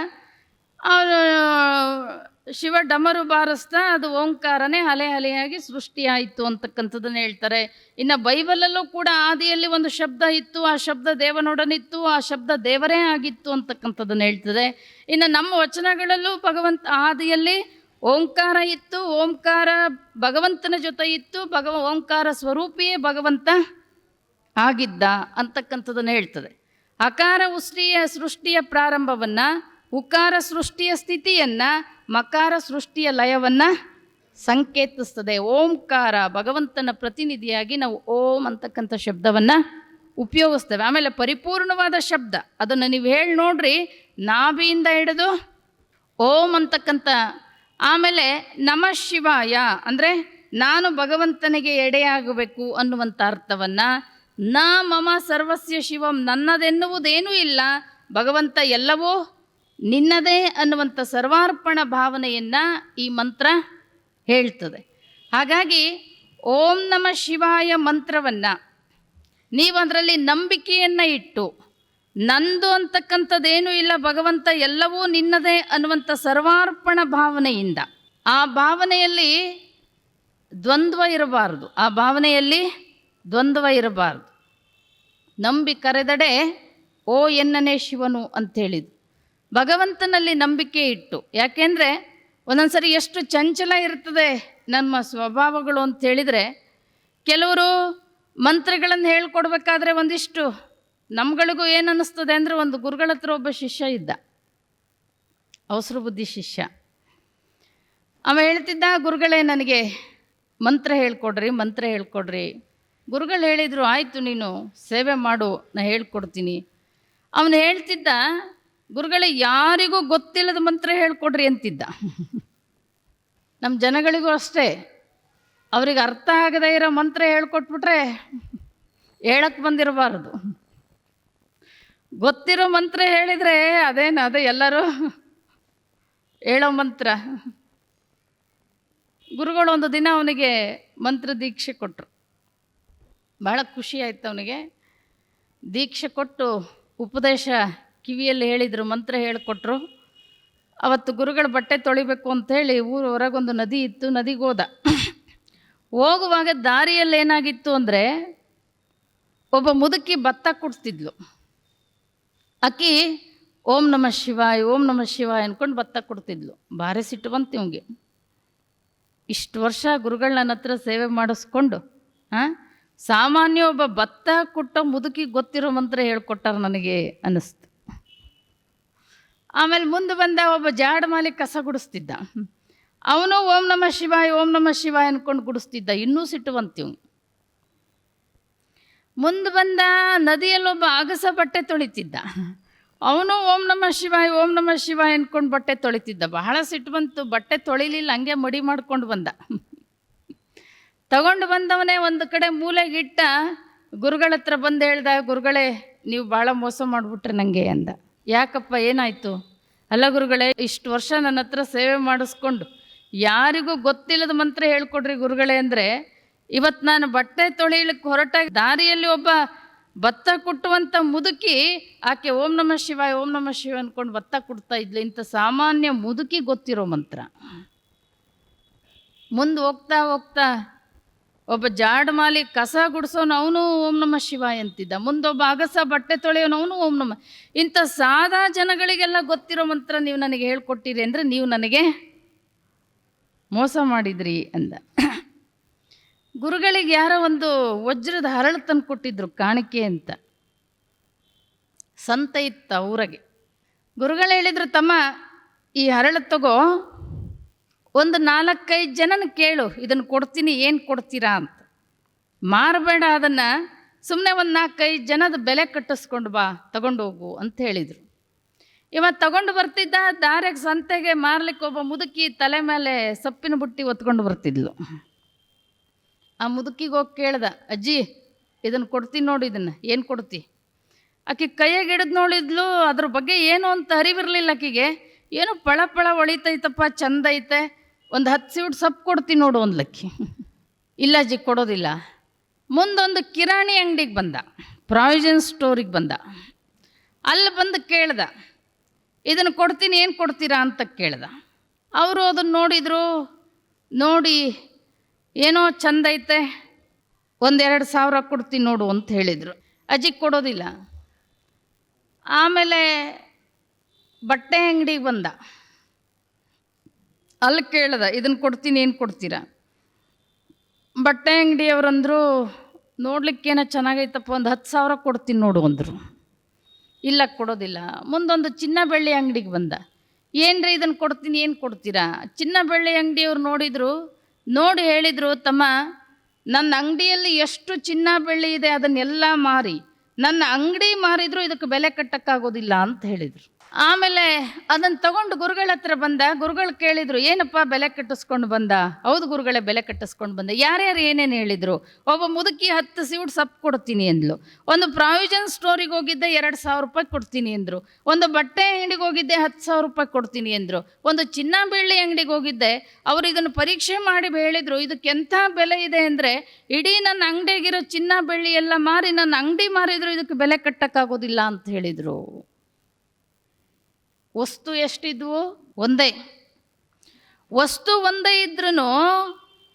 ಶಿವ ಡಮರು ಬಾರಿಸ್ತಾ ಅದು ಓಂಕಾರನೇ ಅಲೆ ಹಲೆಯಾಗಿ ಸೃಷ್ಟಿಯಾಯಿತು ಅಂತಕ್ಕಂಥದ್ದನ್ನು ಹೇಳ್ತಾರೆ. ಇನ್ನು ಬೈಬಲಲ್ಲೂ ಕೂಡ ಆದಿಯಲ್ಲಿ ಒಂದು ಶಬ್ದ ಇತ್ತು, ಆ ಶಬ್ದ ದೇವನೊಡನಿತ್ತು, ಆ ಶಬ್ದ ದೇವರೇ ಆಗಿತ್ತು ಅಂತಕ್ಕಂಥದ್ದನ್ನು ಹೇಳ್ತದೆ. ಇನ್ನು ನಮ್ಮ ವಚನಗಳಲ್ಲೂ ಭಗವಂತ ಆದಿಯಲ್ಲಿ ಓಂಕಾರ ಇತ್ತು, ಓಂಕಾರ ಭಗವಂತನ ಜೊತೆ ಇತ್ತು, ಭಗವ ಓಂಕಾರ ಸ್ವರೂಪಿಯೇ ಭಗವಂತ ಆಗಿದ್ದ ಅಂತಕ್ಕಂಥದ್ದನ್ನು ಹೇಳ್ತದೆ. ಅಕಾರ ಉಷ್ಟಿಯ ಸೃಷ್ಟಿಯ ಪ್ರಾರಂಭವನ್ನು, ಉಕಾರ ಸೃಷ್ಟಿಯ ಸ್ಥಿತಿಯನ್ನು, ಮಕಾರ ಸೃಷ್ಟಿಯ ಲಯವನ್ನು ಸಂಕೇತಿಸ್ತದೆ. ಓಂಕಾರ ಭಗವಂತನ ಪ್ರತಿನಿಧಿಯಾಗಿ ನಾವು ಓಂ ಅಂತಕ್ಕಂಥ ಶಬ್ದವನ್ನು ಉಪಯೋಗಿಸ್ತೇವೆ. ಆಮೇಲೆ ಪರಿಪೂರ್ಣವಾದ ಶಬ್ದ, ಅದನ್ನು ನೀವು ಹೇಳಿ ನೋಡ್ರಿ, ನಾಭಿಯಿಂದ ಹಿಡಿದು ಓಂ ಅಂತಕ್ಕಂಥ ಆಮೇಲೆ ನಮ ಶಿವಾಯ ಅಂದರೆ ನಾನು ಭಗವಂತನಿಗೆ ಎಡೆಯಾಗಬೇಕು ಅನ್ನುವಂಥ ಅರ್ಥವನ್ನು ನ ಮಮ ಸರ್ವಸ್ಯ ಶಿವಂ ನನ್ನದೆನ್ನುವುದೇನೂ ಇಲ್ಲ, ಭಗವಂತ ಎಲ್ಲವೂ ನಿನ್ನದೇ ಅನ್ನುವಂಥ ಸರ್ವಾರ್ಪಣ ಭಾವನೆಯನ್ನು ಈ ಮಂತ್ರ ಹೇಳ್ತದೆ. ಹಾಗಾಗಿ ಓಂ ನಮ ಶಿವಾಯ ಮಂತ್ರವನ್ನು ನೀವು ಅದರಲ್ಲಿ ನಂಬಿಕೆಯನ್ನು ಇಟ್ಟು ನಂದು ಅಂತಕ್ಕಂಥದ್ದೇನೂ ಇಲ್ಲ, ಭಗವಂತ ಎಲ್ಲವೂ ನಿನ್ನದೇ ಅನ್ನುವಂಥ ಸರ್ವಾರ್ಪಣ ಭಾವನೆಯಿಂದ. ಆ ಭಾವನೆಯಲ್ಲಿ ದ್ವಂದ್ವ ಇರಬಾರ್ದು. ಆ ಭಾವನೆಯಲ್ಲಿ ದ್ವಂದ್ವ ಇರಬಾರ್ದು. ನಂಬಿ ಕರೆದಡೆ, ಓ ಎನ್ನನೇ ಶಿವನು ಅಂಥೇಳಿದ್ದು ಭಗವಂತನಲ್ಲಿ ನಂಬಿಕೆ ಇಟ್ಟು, ಯಾಕೆಂದರೆ ಒಂದೊಂದ್ಸರಿ ಎಷ್ಟು ಚಂಚಲ ಇರ್ತದೆ ನಮ್ಮ ಸ್ವಭಾವಗಳು ಅಂತ ಹೇಳಿದರೆ ಕೆಲವರು ಮಂತ್ರಗಳನ್ನು ಹೇಳ್ಕೊಡ್ಬೇಕಾದ್ರೆ ಒಂದಿಷ್ಟು ನಮ್ಗಳಿಗೂ ಏನು ಅನ್ನಿಸ್ತದೆ ಅಂದರೆ ಒಂದು ಗುರುಗಳ ಹತ್ರ ಒಬ್ಬ ಶಿಷ್ಯ ಇದ್ದ. ಅವಸರ ಬುದ್ಧಿ ಶಿಷ್ಯ. ಅವ ಹೇಳ್ತಿದ್ದ, ಗುರುಗಳೇ ನನಗೆ ಮಂತ್ರ ಹೇಳ್ಕೊಡ್ರಿ ಮಂತ್ರ ಹೇಳ್ಕೊಡ್ರಿ. ಗುರುಗಳು ಹೇಳಿದರು, ಆಯಿತು ನೀನು ಸೇವೆ ಮಾಡು, ನಾ ಹೇಳ್ಕೊಡ್ತೀನಿ. ಅವನು ಹೇಳ್ತಿದ್ದ, ಗುರುಗಳೇ, ಯಾರಿಗೂ ಗೊತ್ತಿಲ್ಲದ ಮಂತ್ರ ಹೇಳ್ಕೊಡ್ರಿ ಅಂತಿದ್ದ. ನಮ್ಮ ಜನಗಳಿಗೂ ಅಷ್ಟೇ. ಅವ್ರಿಗೆ ಅರ್ಥ ಆಗದೇ ಇರೋ ಮಂತ್ರ ಹೇಳ್ಕೊಟ್ಬಿಟ್ರೆ ಹೇಳಕ್ಕೆ ಬಂದಿರಬಾರ್ದು. ಗೊತ್ತಿರೋ ಮಂತ್ರ ಹೇಳಿದರೆ ಅದೇನು, ಅದೇ ಎಲ್ಲರೂ ಹೇಳೋ ಮಂತ್ರ. ಗುರುಗಳು ಒಂದು ದಿನ ಅವನಿಗೆ ಮಂತ್ರ ದೀಕ್ಷೆ ಕೊಟ್ಟರು ಭಾಳ ಖುಷಿ ಆಯ್ತು ಅವನಿಗೆ. ದೀಕ್ಷೆ ಕೊಟ್ಟು ಉಪದೇಶ ಕಿವಿಯಲ್ಲಿ ಹೇಳಿದರು, ಮಂತ್ರ ಹೇಳಿಕೊಟ್ರು. ಅವತ್ತು ಗುರುಗಳು ಬಟ್ಟೆ ತೊಳಿಬೇಕು ಅಂಥೇಳಿ ಊರ ಹೊರಗೊಂದು ನದಿ ಇತ್ತು, ನದಿಗೆ ಹೋದ. ಹೋಗುವಾಗ ದಾರಿಯಲ್ಲಿ ಏನಾಗಿತ್ತು ಅಂದರೆ, ಒಬ್ಬ ಮುದುಕಿ ಭತ್ತ ಕುಡ್ತಿದ್ಲು ಅಕ್ಕಿ ಓಂ ನಮ ಶಿವಾಯ್, ಓಂ ನಮ ಶಿವಾಯ್ ಅನ್ಕೊಂಡು ಭತ್ತ ಕೊಡ್ತಿದ್ಲು. ಭಾರಿ ಸಿಟ್ಟು ಬಂತು ಇವಂಗೆ ಇಷ್ಟು ವರ್ಷ ಗುರುಗಳು ನನ್ನ ಹತ್ರ ಸೇವೆ ಮಾಡಿಸ್ಕೊಂಡು, ಹಾಂ, ಸಾಮಾನ್ಯ ಒಬ್ಬ ಭತ್ತ ಕೊಟ್ಟ ಮುದುಕಿ ಗೊತ್ತಿರೋ ಮಂತ್ರ ಹೇಳ್ಕೊಟ್ಟಾರ ನನಗೆ ಅನ್ನಿಸ್ತು. ಆಮೇಲೆ ಮುಂದೆ ಬಂದ ಒಬ್ಬ ಜಾಡ ಮಾಲಿ ಕಸ ಗುಡಿಸ್ತಿದ್ದ. ಅವನು ಓಂ ನಮ ಶಿವಾಯ್, ಓಂ ನಮ ಶಿವಾಯ್ ಅನ್ಕೊಂಡು ಗುಡಿಸ್ತಿದ್ದ. ಇನ್ನೂ ಸಿಟ್ಟು ಬಂತು ಮುಂದೆ ಬಂದ ನದಿಯಲ್ಲೊಬ್ಬ ಅಗಸ ಬಟ್ಟೆ ತೊಳಿತಿದ್ದ. ಅವನು ಓಂ ನಮ ಶಿವಾಯ್, ಓಂ ನಮ ಶಿವಾಯ್ ಅನ್ಕೊಂಡು ಬಟ್ಟೆ ತೊಳಿತಿದ್ದ. ಬಹಳ ಸಿಟ್ಟು ಬಂತು, ಬಟ್ಟೆ ತೊಳಿಲಿಲ್ಲ, ಹಂಗೆ ಮಡಿ ಮಾಡ್ಕೊಂಡು ಬಂದ. ತಗೊಂಡು ಬಂದವನೇ ಒಂದು ಕಡೆ ಮೂಲೆಗಿಟ್ಟ ಗುರುಗಳ ಹತ್ರ ಬಂದು ಹೇಳ್ದ, ಗುರುಗಳೇ, ನೀವು ಭಾಳ ಮೋಸ ಮಾಡಿಬಿಟ್ರೆ ನನಗೆ ಅಂದ. ಯಾಕಪ್ಪ, ಏನಾಯಿತು? ಅಲ್ಲ ಗುರುಗಳೇ, ಇಷ್ಟು ವರ್ಷ ನನ್ನ ಹತ್ರ ಸೇವೆ ಮಾಡಿಸ್ಕೊಂಡು, ಯಾರಿಗೂ ಗೊತ್ತಿಲ್ಲದ ಮಂತ್ರ ಹೇಳ್ಕೊಡ್ರಿ ಗುರುಗಳೇ ಅಂದರೆ ಇವತ್ತು ನಾನು ಬಟ್ಟೆ ತೊಳೆಯಲಿಕ್ಕೆ ಹೊರಟ ದಾರಿಯಲ್ಲಿ ಒಬ್ಬ ಭತ್ತ ಕುಟ್ಟುವಂಥ ಮುದುಕಿ ಆಕೆ ಓಂ ನಮ ಶಿವಾಯ, ಓಂ ನಮ ಶಿವ ಅಂದ್ಕೊಂಡು ಭತ್ತ ಕುಡ್ತಾ ಇದ್ಲು. ಇಂಥ ಸಾಮಾನ್ಯ ಮುದುಕಿ ಗೊತ್ತಿರೋ ಮಂತ್ರ. ಮುಂದೆ ಹೋಗ್ತಾ ಹೋಗ್ತಾ ಒಬ್ಬ ಜಾಡ್ ಮಾಲಿ ಕಸ ಗುಡಿಸೋನು ಅವನು ಓಂ ನಮ ಶಿವಾಯ ಅಂತಿದ್ದ. ಮುಂದೊಬ್ಬ ಅಗಸ ಬಟ್ಟೆ ತೊಳೆಯೋನು ಅವನು ಓಂ ನಮ. ಇಂಥ ಸಾದಾ ಜನಗಳಿಗೆಲ್ಲ ಗೊತ್ತಿರೋ ಮಂತ್ರ ನೀವು ನನಗೆ ಹೇಳ್ಕೊಟ್ಟಿರಿ ಅಂದರೆ ನೀವು ನನಗೆ ಮೋಸ ಮಾಡಿದ್ರಿ ಅಂದ. ಗುರುಗಳಿಗೆ ಯಾರೋ ಒಂದು ವಜ್ರದ ಹರಳು ತಂದು ಕೊಟ್ಟಿದ್ರು ಕಾಣಿಕೆ ಅಂತ. ಸಂತ ಇತ್ತ ಊರಾಗೆ. ಗುರುಗಳು ಹೇಳಿದ್ರು, ತಮ್ಮ, ಈ ಹರಳು ತಗೋ, ಒಂದು ನಾಲ್ಕೈದು ಜನನ ಕೇಳು, ಇದನ್ನು ಕೊಡ್ತೀನಿ, ಏನು ಕೊಡ್ತೀರಾ ಅಂತ. ಮಾರಬೇಡ ಅದನ್ನು ಸುಮ್ಮನೆ ಒಂದು ನಾಲ್ಕೈದು ಜನದ ಬೆಲೆ ಕಟ್ಟಿಸ್ಕೊಂಡು ಬಾ, ತಗೊಂಡು ಹೋಗು ಅಂತ ಹೇಳಿದರು. ಇವ ತಗೊಂಡು ಬರ್ತಿದ್ದ ದಾರಿಗೆ ಸಂತೆಗೆ ಮಾರ್ಲಿಕ್ಕೆ ಒಬ್ಬ ಮುದುಕಿ ತಲೆ ಮೇಲೆ ಸೊಪ್ಪಿನ ಬುಟ್ಟಿ ಒತ್ಕೊಂಡು ಬರ್ತಿದ್ಲು. ಆ ಮುದುಕಿಗೆ ಹೋಗಿ ಕೇಳ್ದ, ಅಜ್ಜಿ ಇದನ್ನು ಕೊಡ್ತೀನಿ ನೋಡಿ ಇದನ್ನು, ಏನು ಕೊಡ್ತಿ? ಆಕೆ ಕೈಯಾಗೆ ಹಿಡಿದು ನೋಡಿದ್ಲು, ಅದ್ರ ಬಗ್ಗೆ ಏನು ಅಂತ ಅರಿವಿರಲಿಲ್ಲ ಆಕೆಗೆ. ಏನು ಪಳ ಪಳ ಒಳಿತೈತಪ್ಪ, ಚಂದ ಐತೆ, ಒಂದು ಹತ್ತು ಸೀಟ್ ಸೊಪ್ಪು ಕೊಡ್ತೀನಿ ನೋಡು ಒಂದು ಲಕ್ಕಿ ಇಲ್ಲ ಅಜ್ಜಿ, ಕೊಡೋದಿಲ್ಲ. ಮುಂದೊಂದು ಕಿರಾಣಿ ಅಂಗಡಿಗೆ ಬಂದ ಪ್ರಾವಿಷನ್ ಸ್ಟೋರಿಗೆ ಬಂದ. ಅಲ್ಲಿ ಬಂದು ಕೇಳ್ದ ಇದನ್ನು ಕೊಡ್ತೀನಿ, ಏನು ಕೊಡ್ತೀರಾ? ಅಂತ ಕೇಳ್ದ. ಅವರು ಅದನ್ನು ನೋಡಿದರು, ನೋಡಿ ಏನೋ ಚಂದ ಐತೆ, ಒಂದೆರಡು ಸಾವಿರ ಕೊಡ್ತೀನಿ ನೋಡು ಅಂತ ಹೇಳಿದರು. ಅಜ್ಜಿ ಕೊಡೋದಿಲ್ಲ. ಆಮೇಲೆ ಬಟ್ಟೆ ಅಂಗಡಿಗೆ ಬಂದ. ಅಲ್ಲಿ ಕೇಳ್ದ ಇದನ್ನು ಕೊಡ್ತೀನಿ, ಏನು ಕೊಡ್ತೀರಾ? ಬಟ್ಟೆ ಅಂಗಡಿಯವರಂದರು ನೋಡ್ಲಿಕ್ಕೇನೋ ಚೆನ್ನಾಗೈತಪ್ಪ, ಒಂದು ಹತ್ತು ಸಾವಿರ ಕೊಡ್ತೀನಿ ನೋಡು ಅಂದರು. ಇಲ್ಲ, ಕೊಡೋದಿಲ್ಲ. ಮುಂದೊಂದು ಚಿನ್ನ ಬೆಳ್ಳಿ ಅಂಗಡಿಗೆ ಬಂದ. ಏನ್ರಿ ಇದನ್ನು ಕೊಡ್ತೀನಿ, ಏನು ಕೊಡ್ತೀರಾ? ಚಿನ್ನ ಬೆಳ್ಳಿ ಅಂಗಡಿಯವ್ರು ನೋಡಿದ್ರು ನೋಡಿ ಹೇಳಿದರು ತಮ್ಮ, ನನ್ನ ಅಂಗಡಿಯಲ್ಲಿ ಎಷ್ಟು ಚಿನ್ನ ಬೆಳ್ಳಿ ಇದೆ ಅದನ್ನೆಲ್ಲ ಮಾರಿ, ನನ್ನ ಅಂಗಡಿ ಮಾರಿದರೂ ಇದಕ್ಕೆ ಬೆಲೆ ಕಟ್ಟಕ್ಕಾಗೋದಿಲ್ಲ ಅಂತ ಹೇಳಿದರು. ಆಮೇಲೆ ಅದನ್ನು ತಗೊಂಡು ಗುರುಗಳ ಹತ್ರ ಬಂದ, ಗುರುಗಳು ಕೇಳಿದ್ರು, ಏನಪ್ಪ ಬೆಲೆ ಕಟ್ಟಿಸ್ಕೊಂಡು ಬಂದ? ಹೌದು ಗುರುಗಳೇ, ಬೆಲೆ ಕಟ್ಟಿಸ್ಕೊಂಡು ಬಂದ. ಯಾರ್ಯಾರು ಏನೇನು ಹೇಳಿದರು? ಒಬ್ಬ ಮುದುಕಿ ಹತ್ತು ಸೀಟ್ ಸಪ್ ಕೊಡ್ತೀನಿ ಅಂದ್ಲು. ಒಂದು ಪ್ರಾವಿಷನ್ ಸ್ಟೋರಿಗೆ ಹೋಗಿದ್ದೆ ಎರಡು ಸಾವಿರ ರೂಪಾಯಿ ಕೊಡ್ತೀನಿ ಅಂದರು. ಒಂದು ಬಟ್ಟೆ ಅಂಗಡಿಗೆ ಹೋಗಿದ್ದೆ ಹತ್ತು ಸಾವಿರ ರೂಪಾಯಿ ಕೊಡ್ತೀನಿ ಅಂದರು. ಒಂದು ಚಿನ್ನ ಬೆಳ್ಳಿ ಅಂಗಡಿಗೆ ಹೋಗಿದ್ದೆ, ಅವರು ಇದನ್ನು ಪರೀಕ್ಷೆ ಮಾಡಿ ಹೇಳಿದರು, ಇದಕ್ಕೆ ಎಂಥ ಬೆಲೆ ಇದೆ ಅಂದರೆ, ಇಡೀ ನನ್ನ ಅಂಗಡಿಯಾಗಿರೋ ಚಿನ್ನ ಬೆಳ್ಳಿ ಎಲ್ಲ ಮಾರಿ, ನನ್ನ ಅಂಗಡಿ ಮಾರಿದ್ರು ಇದಕ್ಕೆ ಬೆಲೆ ಕಟ್ಟಕ್ಕಾಗೋದಿಲ್ಲ ಅಂತ ಹೇಳಿದರು. ವಸ್ತು ಎಷ್ಟಿದ್ವು? ಒಂದೇ. ವಸ್ತು ಒಂದೇ ಇದ್ರೂ